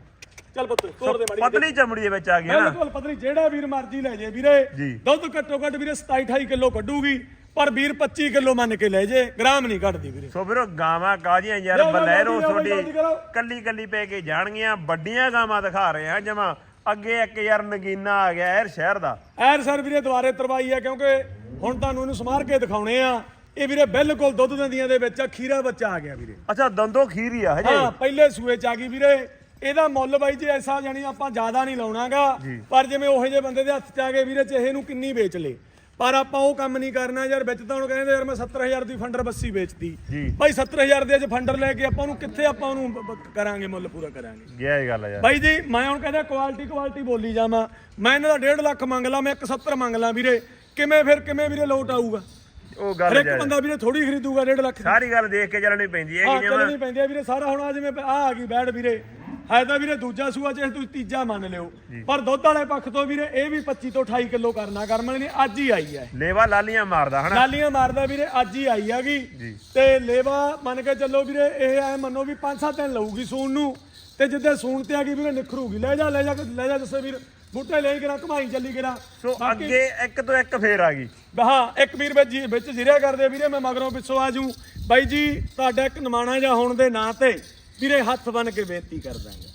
ਚੱਲ ਪੁੱਤ ਤੋੜ ਦੇ ਮਾੜੀ ਜਿਹੀ। ਪਤਲੀ ਚਮੜੀ ਦੇ ਵਿੱਚ ਆ ਗਿਆ ਨਾ। ਬਿਲਕੁਲ ਪਤਲੀ ਜਿਹੜਾ ਵੀਰ ਮਰਜ਼ੀ ਲੈ ਜੇ ਵੀਰੇ। ਜੀ। ਦੁੱਧ ਘੱਟੋ ਘੱਟ ਵੀਰੇ 27 28 ਕਿਲੋ ਕੱਢੂਗੀ। ਪਰ ਵੀਰ 25 ਕਿਲੋ ਮੰਨ ਕੇ ਲੈ ਜੇ ਗ੍ਰਾਮ ਨਹੀਂ ਘਟਦੀ ਵੀਰੇ। ਸੋ ਵੀਰੋ ਗਾਵਾਂ ਕਾਹਦੀਆਂ ਯਾਰ ਲਿਆਓ, ਲਿਆਓ, ਬਲੈਰੋ ਜਲਦੀ ਤੁਹਾਡੀ ਜਲਦੀ ਕਰੋ। ਕੱਲੀ ਕੱਲੀ ਪੈ ਕੇ ਜਾਣਗੀਆਂ ਵੱਡੀਆਂ ਗਾਵਾਂ ਦਿਖਾ ਰਹੇ ਆ ਜਮਾ। ਅੱਗੇ ਇੱਕ ਯਾਰ ਨਗੀਨਾ ਆ ਗਿਆ ਯਾਰ ਸ਼ਹਿਰ ਦਾ। ਐਰ ਸਰ ਵੀਰੇ ਦੁਆਰੇ ਤਰਵਾਈ ਆ ਕਿਉਂਕਿ ਹੁਣ ਤੁਹਾਨੂੰ ਇਹਨੂੰ ਸਮਾਰ ਕੇ ਦਿਖਾਉਣੇ ਆ। ਇਹ ਵੀਰੇ ਬਿਲਕੁਲ ਦੁੱਧ ਦਿੰਦੀਆਂ ਦੇ ਵਿੱਚ ਖੀਰਾ ਬੱਚਾ ਆ ਗਿਆ ਵੀਰੇ। ਅੱਛਾ ਦੰਦੋ ਖੀਰੀ ਆ ਹਜੇ? ਹਾਂ ਪਹਿਲੇ ਸੂਏ ਚ ਆ ਗਈ ਵੀਰੇ। ਇਹਦਾ ਮੁੱਲ ਬਾਈ ਜੀ ਐਸਾ ਜਾਨੀ ਆਪਾਂ ਜ਼ਿਆਦਾ ਨਹੀਂ ਲਾਉਣਾਗਾ। ਪਰ ਜਿਵੇਂ ਉਹੋ ਜਿਹੇ ਬੰਦੇ ਦੇ ਹੱਥ ਚ ਆ ਗਏ ਵੀਰੇ ਚਾਹੇ ਇਹਨੂੰ ਕਿੰਨੀ ਵੇਚ ਲੇ। ਪਰ ਆਪਾਂ ਉਹ ਕੰਮ ਨਹੀਂ ਕਰਨਾ ਯਾਰ ਵਿੱਚ ਤਾਂ ਹੁਣ ਕਹਿੰਦੇ ਯਾਰ ਮੈਂ 70000 ਦੀ ਫੰਡਰ ਬੱਸੀ ਵੇਚਤੀ। ਭਾਈ 70000 ਦੇ ਅੱਜ ਫੰਡਰ ਲੈ ਕੇ ਆਪਾਂ ਉਹਨੂੰ ਕਿੱਥੇ ਆਪਾਂ ਉਹਨੂੰ ਕਰਾਂਗੇ ਮੁੱਲ ਪੂਰਾ ਕਰਾਂਗੇ। ਗਿਆ ਇਹ ਗੱਲ ਆ ਯਾਰ। ਬਾਈ ਜੀ ਮੈਂ ਹੁਣ ਕਹਿੰਦਾ ਕੁਆਲਿਟੀ ਕੁਆਲਿਟੀ ਬੋਲੀ ਜਾਵਾਂ। ਮੈਂ ਇਹਨਾਂ ਦਾ 1.5 ਲੱਖ ਮੰਗ ਲਾ ਮੈਂ 170 ਮੰਗ ਲਾ ਵੀਰੇ। ਕਿਵੇਂ ਫਿਰ ਕਿਵੇਂ ਵੀਰੇ ਲੋਟ ਆਊਗਾ? ਉਹ ਗੱਲ ਇੱਕ ਜਾਇਜ਼। ਬੰਦਾ ਵੀਰੇ ਥੋੜੀ ਖਰੀਦੂਗਾ 1.5 ਲੱਖ ਸਾਰੀ ਗੱਲ ਦੇਖ ਕੇ ਚੱਲਣੀ ਪੈਂਦੀ ਹੈ ਹਾਂ ਕਿ ਜਿਵੇਂ ਚੱਲਣੀ ਪੈਂਦੀ ਆ ਵੀਰੇ ਸਾਰਾ ਹੁਣ ਆ ਜਿਵੇਂ ਆ ਆ ਗਈ ਬੈੜ ਵੀਰੇ। ਹੈ ਤਾਂ ਵੀਰੇ ਦੂਜਾ ਸੂਆ ਚਾਹੇ ਤੁਸੀਂ ਤੀਜਾ ਮੰਨ ਲਿਓ। ਪਰ ਦੁੱਧ ਵਾਲੇ ਪੱਖ ਤੋਂ ਵੀਰੇ ਇਹ ਵੀ 25 ਤੋਂ 28 ਕਿਲੋ ਕਰਨਾ ਕਰਮਲ ਨੇ ਅੱਜ ਹੀ ਆਈ ਹੈ। ਲੇਵਾ ਲਾਲੀਆਂ ਮਾਰਦਾ ਹਨਾ? ਨਾਲੀਆਂ ਮਾਰਦਾ ਵੀਰੇ ਅੱਜ ਹੀ ਆਈ ਹੈਗੀ। ਤੇ ਲੇਵਾ ਮੰਨ ਕੇ ਚੱਲੋ ਵੀਰੇ ਇਹ ਐ ਮੰਨੋ ਵੀ 5-7 ਦਿਨ ਲਊਗੀ ਸੂਣ ਨੂੰ। ਤੇ ਜਿੱਦੇ ਸੂਣ ਤੇ ਆ ਗਈ ਵੀਰੇ ਨਿਖਰੂਗੀ। ਲੈ ਜਾ ਲੈ ਜਾ ਲੈ ਜਾ ਦੱਸੇ ਵੀਰ ਬੂਟੇ ਲੈ ਕੇ ਘਮਾਈ ਚੱਲੀ ਕਰਾਂ ਸੋ ਅੱਗੇ ਇੱਕ ਤੋਂ ਇੱਕ ਫੇਰ ਆ ਗਈ। ਹਾਂ ਇੱਕ ਵੀਰ ਵਿੱਚ ਵਿੱਚ ਜ਼ਿਰਿਆ ਕਰਦੇ ਵੀਰੇ ਮੈਂ ਮਗਰੋਂ ਪਿੱਛੋਂ ਆ ਜੂ ਬਾਈ ਜੀ ਤੁਹਾਡਾ ਇੱਕ ਨਿਮਾਣਾ ਜਾ ਹੋਣ ਦੇ ਨਾਂ ਤੇ ਵੀਰੇ ਹੱਥ ਬਨ ਕੇ ਬੇਨਤੀ ਕਰ ਦਾਂਗੇ।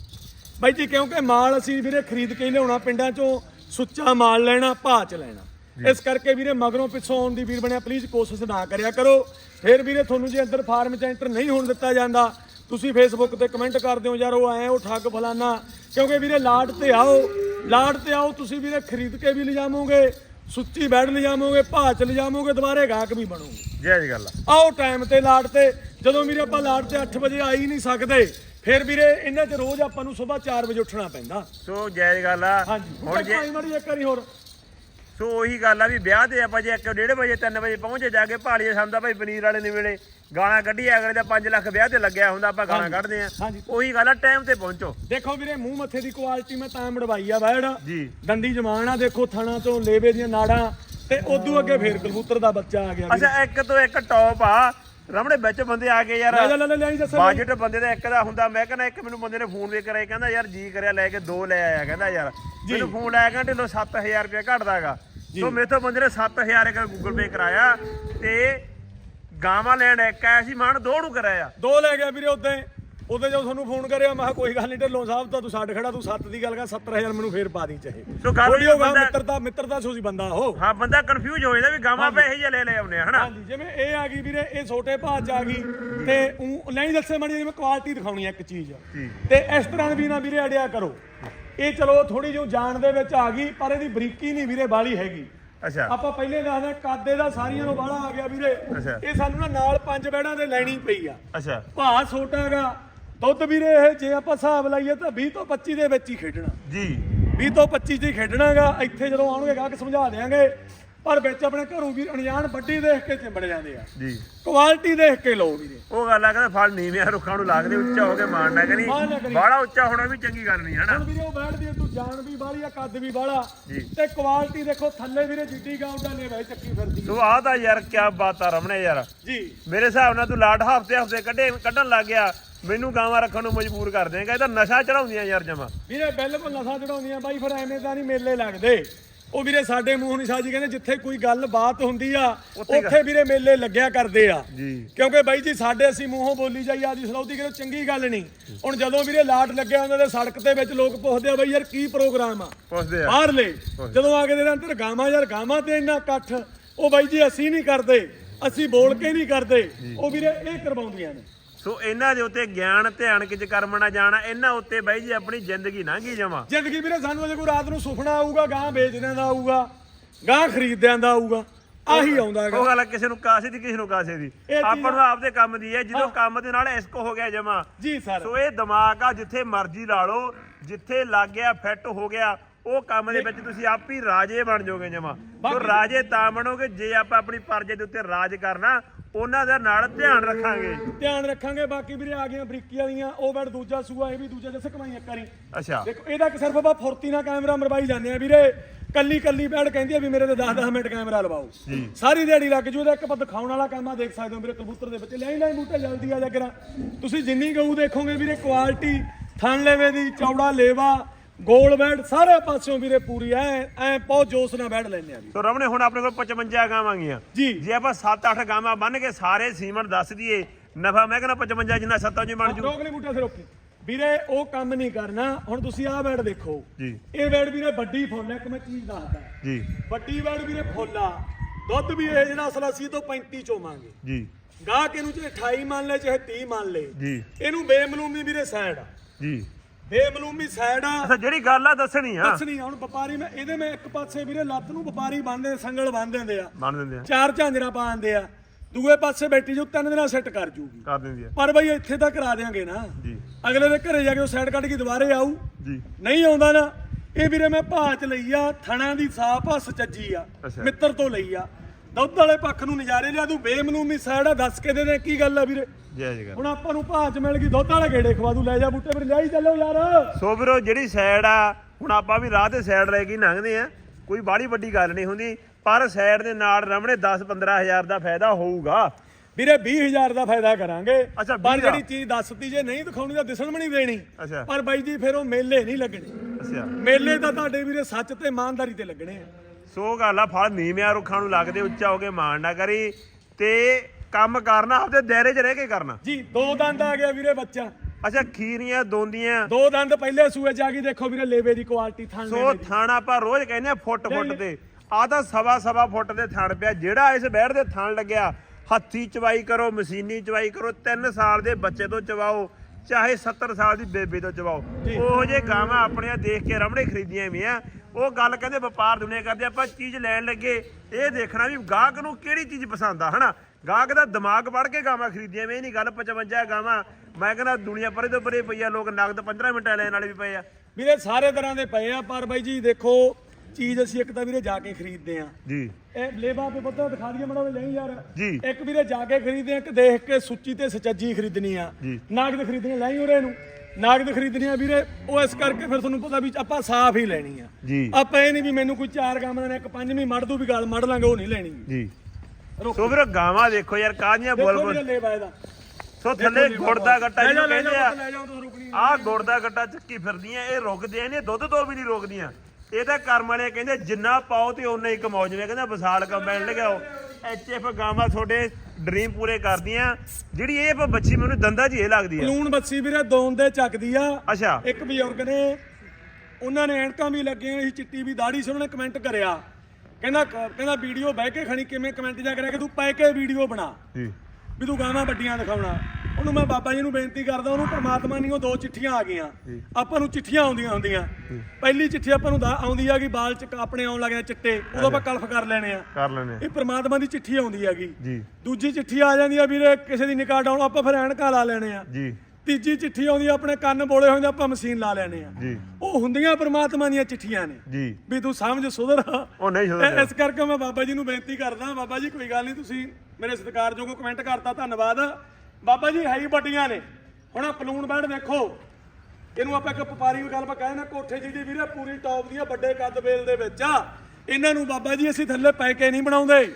ਬਾਈ ਜੀ ਕਿਉਂਕਿ ਮਾਲ ਅਸੀਂ ਵੀਰੇ ਖਰੀਦ ਕੇ ਲਿਆਉਣਾ ਪਿੰਡਾਂ ਚੋਂ ਸੁੱਚਾ ਮਾਲ ਲੈਣਾ ਭਾਅ ਚ ਲੈਣਾ। ਇਸ ਕਰਕੇ ਵੀਰੇ ਮਗਰੋਂ ਪਿੱਛੋਂ ਆਉਣ ਦੀ ਵੀਰ ਬਣਿਆ ਪਲੀਜ਼ ਕੋਸ਼ਿਸ਼ ਨਾ ਕਰਿਆ ਕਰੋ। ਫਿਰ ਵੀਰੇ ਤੁਹਾਨੂੰ ਜੇ ਅੰਦਰ ਫਾਰਮ ਚ ਐਂਟਰ ਨਹੀਂ ਹੋਣ ਦਿੱਤਾ ਜਾਂਦਾ ਤੁਸੀਂ ਫੇਸਬੁੱਕ ਤੇ ਕਮੈਂਟ ਕਰਦੇ ਹੋ ਯਾਰ ਉਹ ਐ ਉਹ ਠੱਗ ਫਲਾਨਾ। ਕਿਉਂਕਿ ਵੀਰੇ ਲਾਟ ਤੇ ਆਓ ਲਾਟ ਤੇ ਆਓ ਤੁਸੀਂ ਵੀਰੇ ਖਰੀਦ ਕੇ ਵੀ ਲਿਜਾਵੋਗੇ। ਸੁੱਚੀ ਬੈਡ ਲਿਜਾਵੋਗੇ ਭਾਅ ਚ ਲਿਜਾਵੋਗੇ ਦੁਬਾਰੇ ਗਾਹਕ ਵੀ ਬਣੋਗੇ। ਜਾਇਜ਼ ਗੱਲ ਆ। ਆਓ ਟਾਈਮ ਤੇ ਲਾਟ ਤੇ। ਜਦੋਂ ਵੀਰੇ ਆਪਾਂ ਲਾਟ ਤੇ 8 ਵਜੇ ਆ ਹੀ ਨਹੀਂ ਸਕਦੇ ਫਿਰ ਵੀਰੇ ਇਹਨਾਂ 'ਚ ਰੋਜ਼ ਆਪਾਂ ਨੂੰ ਸਵੇਰ 4 ਵਜੇ ਉੱਠਣਾ ਪੈਂਦਾ। ਸੋ ਜਾਇਜ਼ ਗੱਲ ਆ। ਹਾਂਜੀ ਹੁਣ ਜੇ ਭਾਈ ਮਾੜੀ ਇੱਕ ਵਾਰੀ ਹੋਰ। ਸੋ ਉਹੀ ਗੱਲ ਆ ਵੀ ਵਿਆਹ ਤੇ ਆਪਾਂ ਜੇ 1:30 ਵਜੇ 3 ਵਜੇ ਪਹੁੰਚੇ ਜਾ ਕੇ ਭਾਲੀਏ ਸੰਦਾ ਭਾਈ ਪਨੀਰ ਵਾਲੇ ਨੇ ਵੇਲੇ ਗਾਣਾ ਕੱਢੀ ਅਗਲੇ ਦਾ 5 ਲੱਖ ਵਿਆਹ ਤੇ ਲੱਗਿਆ ਹੁੰਦਾ ਆਪਾਂ ਗਾਣਾ ਕੱਢਦੇ ਆ। ਉਹੀ ਗੱਲ ਆ ਟਾਈਮ ਤੇ ਪਹੁੰਚੋ। ਦੇਖੋ ਵੀਰੇ ਮੂੰਹ ਮੱਥੇ ਦੀ ਕੁਆਲਿਟੀ ਮੈਂ ਤਾਂ ਮੜਵਾਈ ਆ ਬੈੜ ਜੀ। ਦੰਦੀ ਜਮਾਨ ਆ ਦੇਖੋ ਥਣਾ ਤੋਂ ਲੇਵੇ ਦੀਆਂ ਨਾੜਾਂ ਤੇ ਉਦੋਂ ਅੱਗੇ ਫੇਰ ਕਬੂਤਰ ਦਾ ਬੱਚਾ ਆ ਗਿਆ। ਅੱਛਾ ਇੱਕ ਤੋਂ ਇੱਕ ਟੌਪ ਆ। ਰਮਣੇ ਵਿੱਚ ਬੰਦੇ ਆ ਗਏ ਯਾਰ। ਲੈ ਜਾ ਲੈ ਲੈ ਲੈ ਦੱਸ। ਬਾਜਟ ਬੰਦੇ ਦਾ ਇੱਕ ਦਾ ਹੁੰਦਾ ਮੈਂ ਕਹਿੰਦਾ ਇੱਕ ਮੈਨੂੰ ਬੰਦੇ ਨੇ ਫੋਨ ਵੀ ਕਰਿਆ ਕਹਿੰਦਾ ਯਾਰ ਜੀ ਕਰਿਆ ਲੈ ਕੇ ਦੋ ਲੈ ਆਇਆ ਕਹਿੰਦਾ ਯਾਰ। ਮੈਨੂੰ ਫੋਨ ਲਾਇਆ ਕਹਿੰਦਾ ਢਿੱਲੋਂ 7000 ਰੁਪਏ ਘਟਦਾਗਾ। ਸੋ ਮੇਥੋਂ ਬੰਦੇ ਨੇ 7000 ਇੱਕ ਗੂਗਲ ਪੇ ਕਰਾਇਆ ਤੇ ਗਾਵਾਂ ਲੈਣ ਇੱਕ ਆਇਆ ਸੀ ਮਾਨ ਦੋ ਨੂੰ ਕਰਾਇਆ। ਦੋ ਲੈ ਗਿਆ ਵੀਰੇ ਉਦੋਂ ਉਦੋਂ ਜਦੋਂ ਤੁਹਾਨੂੰ ਫੋਨ ਕਰਿਆ ਮੈਂ ਕਿਹਾ ਕੋਈ ਗੱਲ ਨਹੀਂ ਢਿੱਲੋਂ ਸਾਹਿਬ ਤਾਂ ਤੂੰ ਛੱਡ ਖੜਾ ਤੂੰ 7 ਦੀ ਗੱਲ ਕਰ 70000 ਮੈਨੂੰ ਫੇਰ ਪਾ ਦੀ ਚਾਹੇ ਸੋ ਗੱਲ ਇਹ ਹੋਗਾ ਬੰਦਾ- ਮਿੱਤਰਤਾ ਮਿੱਤਰਤਾ ਸੋਸੀ ਬੰਦਾ ਉਹ। ਹਾਂ ਬੰਦਾ ਕਨਫਿਊਜ਼ ਹੋ ਜਾਂਦਾ ਵੀ ਗਾਵਾਂ ਪੈਸੇ ਜਿਹਾ ਲੈ ਲੈ ਆਉਨੇ ਹਨਾ? ਹਾਂਜੀ ਜਿਵੇਂ ਇਹ ਆ ਗਈ ਵੀਰੇ ਇਹ ਛੋਟੇ ਭਾਅ ਚ ਆ ਗਈ ਤੇ ਊਂ ਨਹੀਂ ਦੱਸੇ ਮਣੀ ਜਿਵੇਂ ਕੁਆਲਿਟੀ ਦਿਖਾਉਣੀ ਆ ਇੱਕ ਚੀਜ਼। ਜੀ। ਤੇ ਇਸ ਤਰ੍ਹਾਂ ਵੀ ਨਾ ਵੀਰੇ ਅੜਿਆ ਕਰੋ। ਇਹ ਚਲੋ ਥੋੜੀ ਜਿਹੀ ਜਾਣ ਦੇ ਵਿੱਚ ਆ ਗਈ ਪਰ ਇਹਦੀ ਬਰੀਕੀ ਨਹੀਂ ਵੀਰੇ ਬਾਲੀ ਹੈਗੀ। ਅੱਛਾ। ਆਪਾਂ ਪਹਿਲੇ ਦੱਸਦੇ ਕਾਦੇ ਦਾ ਸਾਰੀਆਂ ਨੂੰ ਬਾਹਲਾ ਆ ਗਿਆ ਵੀਰੇ। ਇਹ ਸਾਨੂੰ ਨਾ ਨਾਲ ਪੰਜ ਬੈੜਾਂ ਦੇ ਲੈਣੀ ਪਈ ਆ। ਅੱਛਾ। ਭਾਅ ਛੋਟਾ ਹੈਗਾ ਦੁੱਧ ਵੀਰੇ ਇਹ ਜੇ ਆਪਾਂ ਹਿਸਾਬ ਲਾਈਏ ਤਾਂ 20 ਤੋਂ 25 ਦੇ ਵਿੱਚ ਹੀ ਖੇਡਣਾ। ਜੀ। 20 ਤੋਂ 25 ਚ ਹੀ ਖੇਡਣਾਗਾ ਇੱਥੇ ਜਦੋਂ ਆਉਣਗੇ ਗਾਹਕ ਸਮਝਾ ਦੇਾਂਗੇ ਪਰ ਵਿੱਚ ਆਪਣੇ ਘਰੋਂ ਵੀ ਅਣਜਾਣ ਵੱਡੀ ਦੇਖ ਕੇ ਚਿੰਬੜ ਜਾਂਦੇ ਆ। ਜੀ। ਕੁਆਲਿਟੀ ਦੇਖ ਕੇ ਲਓ ਵੀਰੇ ਉਹ ਗੱਲ ਆ ਕਹਿੰਦਾ ਫਲ ਨੀਵੇਂ ਆ ਰੁੱਖਾਂ ਨੂੰ ਲੱਗਦੇ ਉੱਚਾ ਹੋ ਕੇ ਮਾਰਨਾ ਕਿ ਮਾਰਨਾ ਨਹੀਂ। ਬਾਹਲਾ ਉੱਚਾ ਹੋਣਾ ਵੀ ਚੰਗੀ ਗੱਲ ਨਹੀਂ ਹਨਾ? ਹੁਣ ਵੀਰੇ ਉਹ ਬੈਠਦੀ ਆ, ਤੂੰ ਜਾਣ ਵੀ ਬਾਹਲੀ ਆ ਕੱਦ ਵੀ ਜੀ। ਤੇ ਕੁਆਲਿਟੀ ਦੇਖੋ ਥੱਲੇ ਵੀਰੇ ਜਿੱਡੀ ਗਾਉਂਦਾ ਨੇ ਭਾਈ ਚੱਕੀ ਫਿਰਦੀ ਸੋ ਆਹ ਤਾਂ ਯਾਰ ਕੀ ਬਾਤ ਆ ਰਮਣੇ ਯਾਰ। ਜੀ। ਮੇਰੇ ਹਿਸਾਬ ਨਾਲ ਤੂੰ ਲਾਟ ਹਫ਼ਤੇ ਹਫ਼ਤੇ ਕੱਢੇ ਕੱਢਣ ਲੱਗ ਗਿਆ। ਮੈਨੂੰ ਗਾਵਾਂ ਰੱਖਣ ਨੂੰ ਮਜਬੂਰ ਕਰ ਦੇਂਗਾ ਇਹ ਤਾਂ ਨਸ਼ਾ ਚੜਾਉਂਦੀਆਂ ਯਾਰ ਜਮਾ। ਵੀਰੇ ਬਿਲਕੁਲ ਨਸ਼ਾ ਚੜਾਉਂਦੀਆਂ ਬਾਈ ਫਿਰ ਐਵੇਂ ਤਾਂ ਨਹੀਂ ਮੇਲੇ ਲੱਗਦੇ। ਉਹ ਵੀਰੇ ਸਾਡੇ ਮੂੰਹ ਨਹੀਂ ਸਾਜੀ ਕਹਿੰਦੇ ਜਿੱਥੇ ਕੋਈ ਗੱਲ ਬਾਤ ਹੁੰਦੀ ਆ ਉੱਥੇ ਵੀਰੇ ਮੇਲੇ ਲੱਗਿਆ ਕਰਦੇ ਆ। ਜੀ। ਕਿਉਂਕਿ ਬਾਈ ਜੀ ਸਾਡੇ ਅਸੀਂ ਮੂੰਹੋਂ ਬੋਲੀ ਜਾਈ ਆਦੀ ਸਲੌਤੀ ਕਿਹੋ ਚੰਗੀ ਗੱਲ ਨਹੀਂ। ਹੁਣ ਜਦੋਂ ਵੀਰੇ ਲਾਟ ਲੱਗਿਆ ਹੁੰਦਾ ਤੇ ਸੜਕ ਤੇ ਵਿੱਚ ਲੋਕ ਪੁੱਛਦੇ ਆ ਬਾਈ ਯਾਰ ਕੀ ਪ੍ਰੋਗਰਾਮ ਆ? ਪੁੱਛਦੇ ਆ। ਬਾਹਰਲੇ। ਜਦੋਂ ਆ ਕੇ ਦੇ ਅੰਦਰ ਗਾਵਾਂ ਯਾਰ ਗਾਵਾਂ ਤੇ ਇੰਨਾ ਇਕੱਠ ਉਹ ਬਾਈ ਜੀ ਅਸੀਂ ਨਹੀਂ ਕਰਦੇ ਅਸੀਂ ਬੋਲ ਕੇ ਨਹੀਂ ਕਰਦੇ। ਉਹ ਵੀਰੇ ਇਹ ਕਰਵਾਉਂਦੀਆਂ ਨੇ। ਸੋ ਇਹਨਾਂ ਦੇ ਉੱਤੇ ਗਿਆਨ ਧਿਆਨ ਕਿਚ ਕਰਮ ਨਾ ਜਾਣਾ ਇਹਨਾਂ ਉੱਤੇ ਬਾਈ ਜੀ ਆਪਣੀ ਜ਼ਿੰਦਗੀ ਲੰਘੀ ਜਮਾ। ਜ਼ਿੰਦਗੀ ਵੀਰੇ ਸਾਨੂੰ ਅਜੇ ਕੋਈ ਰਾਤ ਨੂੰ ਸੁਪਨਾ ਆਊਗਾ ਗਾਂ ਵੇਚਦਿਆਂ ਦਾ ਆਊਗਾ ਗਾਂ ਖਰੀਦਦਿਆਂ ਦਾ ਆਊਗਾ ਆਹੀ ਆਉਂਦਾ ਹੈਗਾ। ਉਹ ਗੱਲ ਆ, ਕਿਸੇ ਨੂੰ ਕਾਸੇ ਦੀ ਕਿਸੇ ਨੂੰ ਕਾਸੇ ਦੀ। ਚੀਜ਼ ਆਪਾਂ ਨੂੰ ਆਪਦੇ ਕੰਮ ਦੀ ਹੈ ਜਦੋਂ ਕੰਮ ਦੇ ਨਾਲ ਇਸ਼ਕ ਹੋ ਗਿਆ ਜਮਾ। ਜੀ ਸਰ। ਸੋ ਇਹ ਦਿਮਾਗ ਆ ਜਿੱਥੇ ਮਰਜ਼ੀ ਲਾ ਲਓ ਜਿੱਥੇ ਲੱਗ ਗਿਆ ਫਿੱਟ ਹੋ ਗਿਆ ਉਹ ਕੰਮ ਦੇ ਵਿੱਚ ਤੁਸੀਂ ਆਪ ਹੀ ਰਾਜੇ ਬਣ ਜਾਓਗੇ ਜਮਾ। ਸੋ ਬਾਕੀ- ਰਾਜੇ ਤਾਂ ਬਣੋਗੇ ਜੇ ਆਪਾਂ ਆਪਣੀ ਪਰਜੇ ਦੇ ਉੱਤੇ ਰਾਜ ਕਰਨਾ ਉਹਨਾਂ ਦਾ ਨਾਲ ਧਿਆਨ ਰੱਖਾਂਗੇ। ਧਿਆਨ ਰੱਖਾਂਗੇ ਬਾਕੀ ਵੀਰੇ ਆ ਗਈਆਂ ਬਰੀਕੀ ਵਾਲੀਆਂ ਉਹ ਬੈਡ ਦੂਜਾ ਸੂਆ ਇਹ ਵੀ ਦੂਜਾ ਜਿਵੇਂ ਕਮਾਈ ਇੱਕ ਵਾਰੀ। ਅੱਛਾ। ਦੇਖੋ ਇਹਦਾ ਕਿ ਸਿਰਫ ਆਪਾਂ ਫੁਰਤੀ ਨਾਲ ਕੈਮਰਾ ਮਰਵਾਈ ਜਾਂਦੇ ਆ ਵੀਰੇ। ਕੱਲੀ ਕੱਲੀ ਬੈਡ ਕਹਿੰਦੀ ਆ ਵੀ ਮੇਰੇ ਤੇ 10-10 ਮਿੰਟ ਕੈਮਰਾ ਲਵਾਓ। ਸਾਰੀ ਦਿਹਾੜੀ ਲੱਗ ਜੂ ਇਹਦਾ ਇੱਕ ਆਪਾਂ ਦਿਖਾਉਣ ਵਾਲਾ ਕੰਮ ਆ ਦੇਖ ਸਕਦੇ ਹੋ ਵੀਰੇ ਕਬੂਤਰ ਦੇ ਵਿੱਚ ਲੈ ਲੈ ਬੂਟੇ ਜਲਦੀ ਆ ਜਾਗਰਾ ਤੁਸੀਂ ਜਿੰਨੀ ਗਊ ਦੇਖੋਗੇ ਵੀਰੇ ਕੁਆਲਿਟੀ ਥਣ ਲੇਵੇ ਦੀ ਚੌੜਾ ਲੇਵਾ ਗੋਲ ਬੈਡ ਸਾਰੇ ਪਾਸਿਓਂ ਵੀਰੇ ਪੂਰੀ ਐ ਐ ਬਹੁਤ ਜੋਸ਼ ਨਾਲ ਬੈਡ ਲੈਣੇ ਆ ਵੀ ਸੋ ਰਮਣੇ ਹੁਣ ਆਪਣੇ ਕੋਲ 55 ਗਾਵਾਂ ਗਈਆਂ ਜੀ। ਜੇ ਆਪਾਂ 7-8 ਗਾਵਾਂ ਬੰਨ ਕੇ ਸਾਰੇ ਸੀਮਨ ਦੱਸ ਦਈਏ ਨਫਾ ਮੈਂ ਕਹਿੰਦਾ 55 ਜਿੰਨਾ 7 ਚ ਬਣ ਜੂ। ਰੋਕ ਲਈ ਬੂਟਾ ਸਿਰ ਰੋਕੀ। ਵੀਰੇ ਉਹ ਕੰਮ ਨਹੀਂ ਕਰਨਾ। ਹੁਣ ਤੁਸੀਂ ਆਹ ਬੈਡ ਦੇਖੋ। ਜੀ। ਇਹ ਬੈਡ ਵੀਰੇ ਵੱਡੀ ਫੁੱਲ ਹੈ ਇੱਕ ਮੈਂ ਚੀਜ਼ ਦੱਸਦਾ। ਜੀ। ਵੱਡੀ ਬੈਡ ਵੀਰੇ ਫੁੱਲ ਆ। ਦੁੱਧ ਵੀ ਇਹ ਜਿਹੜਾ ਅਸਲ ਅਸੀਂ ਤੋਂ 35 ਚੋਵਾਂਗੇ ਜੀ। ਗਾਹਕ ਇਹਨੂੰ ਚਾਹੇ 28 ਮੰਨ ਲੈ ਚਾਹੇ 30 ਮੰਨ ਲੈ। ਜੀ। ਇਹਨੂੰ ਬੇਮਲੂਮੀ ਵੀਰੇ ਸਾਈਡ ਜੀ। ਬੇਮਲੂਮੀ ਸਾਈਡ। ਆ ਅੱਛਾ ਜਿਹੜੀ ਗੱਲ ਆ ਦੱਸਣੀ ਆ। ਦੱਸਣੀ ਆ, ਹੁਣ ਵਪਾਰੀ ਮੈਂ ਇਹਦੇ ਮੈਂ ਇੱਕ ਪਾਸੇ ਵੀਰੇ ਲੱਤ ਨੂੰ ਵਪਾਰੀ ਬੰਨਦੇ ਸੰਗਲ ਬੰਨ ਦਿੰਦੇ ਆ। ਬਣ ਦਿੰਦੇ ਆ। ਚਾਰ ਝਾਂਜਰਾ ਪਾ ਦਿੰਦੇ ਆ। ਦੂਏ ਪਾਸੇ ਬੈਠੀ ਜੋ ਤਿੰਨ ਦਿਨਾਂ ਸੈੱਟ ਕਰ ਜੂਗੀ। ਕਰ ਦਿੰਦੀ ਆ। ਪਰ ਬਈ ਇੱਥੇ ਤਾਂ ਕਰਾ ਦਿਆਂਗੇ ਨਾ। ਜੀ। ਅਗਲੇ ਦੇ ਘਰੇ ਜਾ ਕੇ ਉਹ ਸਾਈਡ ਕੱਢ ਕੇ ਦੁਬਾਰੇ ਆਊ। ਜੀ। ਨਹੀਂ ਆਉਂਦਾ ਨਾ। ਇਹ ਵੀਰੇ ਮੈਂ ਭਾਅ ਚ ਲਈ ਆ ਥਣਾ ਦੀ ਸਾਫ਼ ਆ ਸਚੱਜੀ ਆ। ਮਿੱਤਰ ਤੋਂ ਲਈ ਆ। ਦੁੱਧ ਵਾਲੇ ਪੱਖ ਨੂੰ ਨਜ਼ਾਰੇ ਲਿਆ ਤੂੰ ਬੇਮਨੂਮੀ ਸਾਈਡ ਆ ਦੱਸ ਕੇ ਦੇ ਦੇ ਕੀ ਗੱਲ ਆ ਵੀਰੇ? ਜੈ ਜੈ ਹੁਣ ਆਪਾਂ ਨੂੰ ਚ ਮਿਲ ਗਈ ਦੁੱਧ ਵਾਲੇ ਗੇੜੇ ਖਵਾ ਦੂ ਲੈ ਜਾ ਬੂਟੇ ਫਿਰ ਲਿਆਈ ਚੱਲੋ ਯਾਰ। ਸੋ ਵੀਰੋ ਜਿਹੜੀ ਸਾਈਡ ਆ ਹੁਣ ਆਪਾਂ ਵੀ ਰਾਹ ਤੇ ਸਾਈਡ ਲੈ ਕੇ ਹੀ ਲੰਘਦੇ ਆ ਕੋਈ ਬਾੜੀ ਵੱਡੀ ਗੱਲ ਨਹੀਂ ਹੁੰਦੀ ਪਰ ਸਾਈਡ ਦੇ ਨਾਲ ਰਮਣੇ 10 15000 ਦਾ ਫਾਇਦਾ ਹੋਊਗਾ। ਵੀਰੇ 20000 ਦਾ ਫਾਇਦਾ ਕਰਾਂਗੇ ਅੱਛਾ, ਪਰ 20 ਦਾ। ਜਿਹੜੀ ਚੀਜ਼ ਦੱਸਤੀ ਜੇ ਨਹੀਂ ਦਿਖਾਉਣੀ ਤਾਂ ਦਿਸਣ ਵੀ ਨਹੀਂ ਦੇਣੀ। ਅੱਛਾ। ਪਰ ਬਾਈ ਜੀ ਫਿਰ ਉਹ ਮੇਲੇ ਨਹੀਂ ਲੱਗਣੇ। ਅੱਛਾ। ਮੇਲੇ ਤਾਂ ਤੁਹਾਡੇ ਵੀਰੇ ਸੱਚ ਤੇ ਇਮਾਨਦਾਰੀ ਤੇ ਲੱਗਣੇ ਆ। ਸੋ ਗੱਲ ਆ ਫਲ ਨੀਵਿਆਂ ਰੁੱਖਾਂ ਨੂੰ ਲੱਗਦੇ ਉੱਚਾ ਹੋ ਕੇ ਮਾਣ ਨਾ ਕਰੀ ਤੇ ਕੰਮ ਕਰਨਾ ਆਪਦੇ ਦਾਇਰੇ 'ਚ ਰਹਿ ਕੇ ਕਰਨਾ। ਜੀ ਦੋ ਦੰਦ ਆ ਗਿਆ ਵੀਰੇ ਬੱਚਾ ਅੱਛਾ ਖੀਰੀਆਂ ਦੋਂਦੀਆਂ। ਦੋ ਦੰਦ ਪਹਿਲੇ ਸੂਏ ਆ ਗਈ ਦੇਖੋ ਵੀਰੇ ਲੇਵੇ ਦੀ ਕੁਆਲਿਟੀ ਥਣ ਸੋ ਦੀ। ਥਣ ਆਪਾਂ ਰੋਜ਼ ਕਹਿੰਦੇ ਆ ਫੁੱਟ ਫੁੱਟ ਤੇ। ਆ ਤਾਂ ਸਵਾ ਸਵਾ ਫੁੱਟ ਦੇ ਥਣ ਪਿਆ। ਜਿਹੜਾ ਇਸ ਬੈੜ ਦੇ ਥਣ ਲੱਗਿਆ ਹੱਥੀ ਚਵਾਈ ਕਰੋ ਮਸ਼ੀਨੀ ਚਵਾਈ ਕਰੋ 3 ਸਾਲ ਦੇ ਬੱਚੇ ਤੋਂ ਚਵਾਓ ਚਾਹੇ 70 ਸਾਲ ਦੀ ਬੇਬੇ ਤੋਂ ਚਵਾਓ। ਜੀ। ਉਹ ਜੇ ਗਾਵਾਂ ਆਪਣੀਆਂ ਦੇਖ ਕੇ ਰਮਣੇ ਖਰੀਦੀਆਂ ਵੀ ਆ ਉਹ ਗੱਲ ਕਹਿੰਦੇ ਵਪਾਰ ਦੁਨੀਆ ਕਰਦੇ ਆਪਾਂ ਚੀਜ਼ ਲੈਣ ਲੱਗੇ ਇਹ ਦੇਖਣਾ ਵੀ ਗਾਹਕ ਨੂੰ ਕਿਹੜੀ ਚੀਜ਼ ਪਸੰਦ ਆ ਹਨਾ? ਗਾਹਕ ਦਾ ਦਿਮਾਗ ਪੜ ਕੇ ਗਾਵਾਂ ਖਰੀਦੀਆਂ ਵੀ ਇਹ ਨਹੀਂ ਗੱਲ 55 ਗਾਵਾਂ। ਮੈਂ ਕਹਿੰਦਾ ਦੁਨੀਆ ਪਰੇ ਤੋਂ ਪਰੇ ਪਈ ਆ ਲੋਕ ਨਗਦ 15 ਮਿੰਟਾਂ ਲੈਣ ਵਾਲੇ ਵੀ ਪਏ ਆ। ਵੀਰੇ ਸਾਰੇ ਤਰ੍ਹਾਂ ਦੇ ਪਏ ਆ ਪਰ ਬਾਈ ਜੀ ਦੇਖੋ ਚੀਜ਼ ਅਸੀਂ ਇੱਕ ਤਾਂ ਵੀਰੇ ਜਾ ਕੇ ਖਰੀਦਦੇ ਆ। ਜੀ। ਇਹ ਲੇਵਾ ਤੇ ਪਤਾ ਦਿਖਾ ਦਈਏ ਮੜਾ ਨਹੀਂ ਯਾਰ। ਜੀ। ਇੱਕ ਵੀਰੇ ਜਾ ਕੇ ਖਰੀਦਦੇ ਆ ਇੱਕ ਦੇਖ ਕੇ ਸੁੱਚੀ ਤੇ ਸਚੱਜੀ ਖਰੀਦਣੀ ਆ। ਨਾਗਦ ਖਰੀਦਣੀ ਲੈ ਹੀ ਉਰੇ ਨੂੰ। ਨਾਗਦ ਖਰੀਦਣੀ ਆ ਵੀਰੇ ਉਹ ਇਸ ਕਰਕੇ ਫਿਰ ਤੁਹਾਨੂੰ ਪਤਾ ਵੀ ਆਪਾਂ ਸਾਫ਼ ਹੀ ਲੈਣੀ ਆ। ਜੀ। ਆਪਾਂ ਇਹ ਨਹੀਂ ਵੀ ਮੈਨੂੰ ਕੋਈ ਚਾਰ ਗਾਵਾਂ ਨੇ ਇੱਕ ਪੰਜਵੀਂ ਮੜ ਦੂ ਵੀ ਗੱਲ ਮੜ ਲਾਂਗੇ ਉਹ ਨਹੀਂ ਲੈਣੀ। ਜੀ। ਸੋ ਵੀਰ ਗਾਵਾਂ ਦੇਖੋ ਯਾਰ ਕਾਹਦੀਆਂ ਬੁੱਲ ਬੁੱਲ ਸੋ ਥੱਲੇ ਗੁੜ ਦਾ ਗੱਟਾ ਜਿਹਨੂੰ ਕਹਿੰਦੇ ਆ। ਆਹ ਗੁੜ ਦਾ ਗੱਟਾ ਚੱਕੀ ਫਿਰਦੀਆਂ ਇਹ ਰੁਕਦੀਆਂ ਨੇ ਦੁੱਧ ਤੋਂ ਵੀ ਨਹੀਂ ਰੁਕਦੀਆਂ। ਇਹ ਤਾਂ ਕਰਮ ਵਾਲੇ ਕਹਿੰਦੇ ਜਿੰਨਾ ਪਾਓ ਤੇ ਓਨਾ ਹੀ ਕਮਾਓ ਜਿਵੇਂ ਕਹਿੰਦਾ ਵਿਸਾਲ ਕੰਬਾਈਨ ਲਗਾਓ ਐਚਐਫ ਗਾਵਾਂ ਤੁਹਾਡੇ ਡ੍ਰੀਮ ਪੂਰੇ ਕਰਦੀਆਂ ਜਿਹੜੀ ਇਹ ਪ- ਬੱਚੀ ਮੈਨੂੰ ਦੰਦਾ ਜੀ ਇਹ ਲੱਗਦੀ ਆ। ਲੂਣ ਬੱਸੀ ਵੀਰੇ ਦੋਨ ਦੇ ਚੱਕਦੀ ਆ। ਅੱਛਾ। ਇੱਕ ਬਜ਼ੁਰਗ ਨੇ ਉਹਨਾਂ ਨੇ ਐਨਕਾਂ ਵੀ ਲੱਗੀਆਂ ਸੀ ਚਿੱਟੀ ਵੀ ਦਾੜੀ ਸੀ ਉਹਨਾਂ ਨੇ ਕਮੈਂਟ ਕਰਿਆ। ਕਹਿੰਦਾ ਕਹਿੰਦਾ ਵੀਡੀਓ ਬਹਿ ਕੇ ਖਣੀ ਕਿਵੇਂ ਕਮੈਂਟ ਜਾ ਕਰਿਆ ਕਿ ਤੂੰ ਪੈ ਕੇ ਵੀਡੀਓ ਬਣਾ। ਜੀ। ਵੀ ਤੂੰ ਗਾਵਾਂ ਵੱਡੀਆਂ ਦਿਖਾਉਣਾ। ਉਹਨੂੰ ਮੈਂ ਬਾਬਾ ਜੀ ਨੂੰ ਬੇਨਤੀ ਕਰਦਾ ਉਹਨੂੰ ਪ੍ਰਮਾਤਮਾ ਨਹੀਂ ਉਹ ਦੋ ਚਿੱਠੀਆਂ ਆ ਗਈਆਂ। ਆਪਾਂ ਨੂੰ ਚਿੱਠੀਆਂ ਆਉਂਦੀਆਂ ਹੁੰਦੀਆਂ। ਪਹਿਲੀ ਚਿੱਠੀ ਆਪਾਂ ਨੂੰ ਆਉਂਦੀ ਆ ਕਿ ਬਾਲ ਚ ਆਪਣੇ ਆਉਣ ਲੱਗੇ ਚਿੱਟੇ ਉਦੋਂ ਆਪਾਂ ਕਲਫ ਕਰ ਲੈਣੇ ਆ। ਕਰ ਲੈਣੇ ਇਹ ਪ੍ਰਮਾਤਮਾ ਦੀ ਚਿੱਠੀ ਆਉਂਦੀ ਹੈਗੀ। ਜੀ। ਦੂਜੀ ਚਿੱਠੀ ਆ ਜਾਂਦੀ ਆ ਵੀਰੇ ਕਿਸੇ ਦੀ ਨਿਕਾਹ ਡਾਉਣ ਆਪਾਂ ਫਿਰ ਐਨਕਾਂ ਲਾ ਲੈਣੇ ਆ। ਜੀ। ਤੀਜੀ ਚਿੱਠੀ ਆਉਂਦੀ ਆ ਆਪਣੇ ਕੰਨ ਬੋਲੇ ਹੋਏ ਨੇ ਆਪਾਂ ਮਸ਼ੀਨ ਲਾ ਲੈਣੇ ਆ। ਜੀ। ਉਹ ਹੁੰਦੀਆਂ ਪ੍ਰਮਾਤਮਾ ਦੀਆਂ ਚਿੱਠੀਆਂ ਨੇ। ਜੀ। ਵੀ ਤੂੰ ਸਮਝ ਸੁਧਰ। ਉਹ ਨਹੀਂ ਸੁਧਰਦਾ ਇਸ ਕਰਕੇ ਮੈਂ ਬਾਬਾ ਜੀ ਨੂੰ ਬੇਨਤੀ ਕਰਦਾ ਬਾਬਾ ਜੀ ਕੋਈ ਗੱਲ ਨਹੀਂ ਤੁਸੀਂ ਮੇਰੇ ਸਤਿਕਾਰਯੋਗ ਕਮੈਂਟ ਕਰਤਾ ਧੰਨਵਾਦ। ਬਾਬਾ ਜੀ ਹੈ ਹੀ ਵੱਡੀਆਂ ਨੇ। ਹੁਣ ਆਹ ਪਲੂਣ ਬੈਂਡ ਦੇਖੋ। ਇਹਨੂੰ ਆਪਾਂ ਇੱਕ ਵਪਾਰੀ ਗੱਲ ਆਪਾਂ ਕਹਿੰਦੇ ਨਾ ਕੋਠੇ ਜੀ ਦੀ ਵੀਰੇ, ਪੂਰੀ ਟੌਪ ਦੀਆਂ ਵੱਡੇ ਕੱਦ ਬੇਲ ਦੇ ਵਿੱਚ ਆ। ਇਹਨਾਂ ਨੂੰ ਬਾਬਾ ਜੀ, ਅਸੀਂ ਥੱਲੇ ਪੈ ਕੇ ਨਹੀਂ ਬਣਾਉਂਦੇ।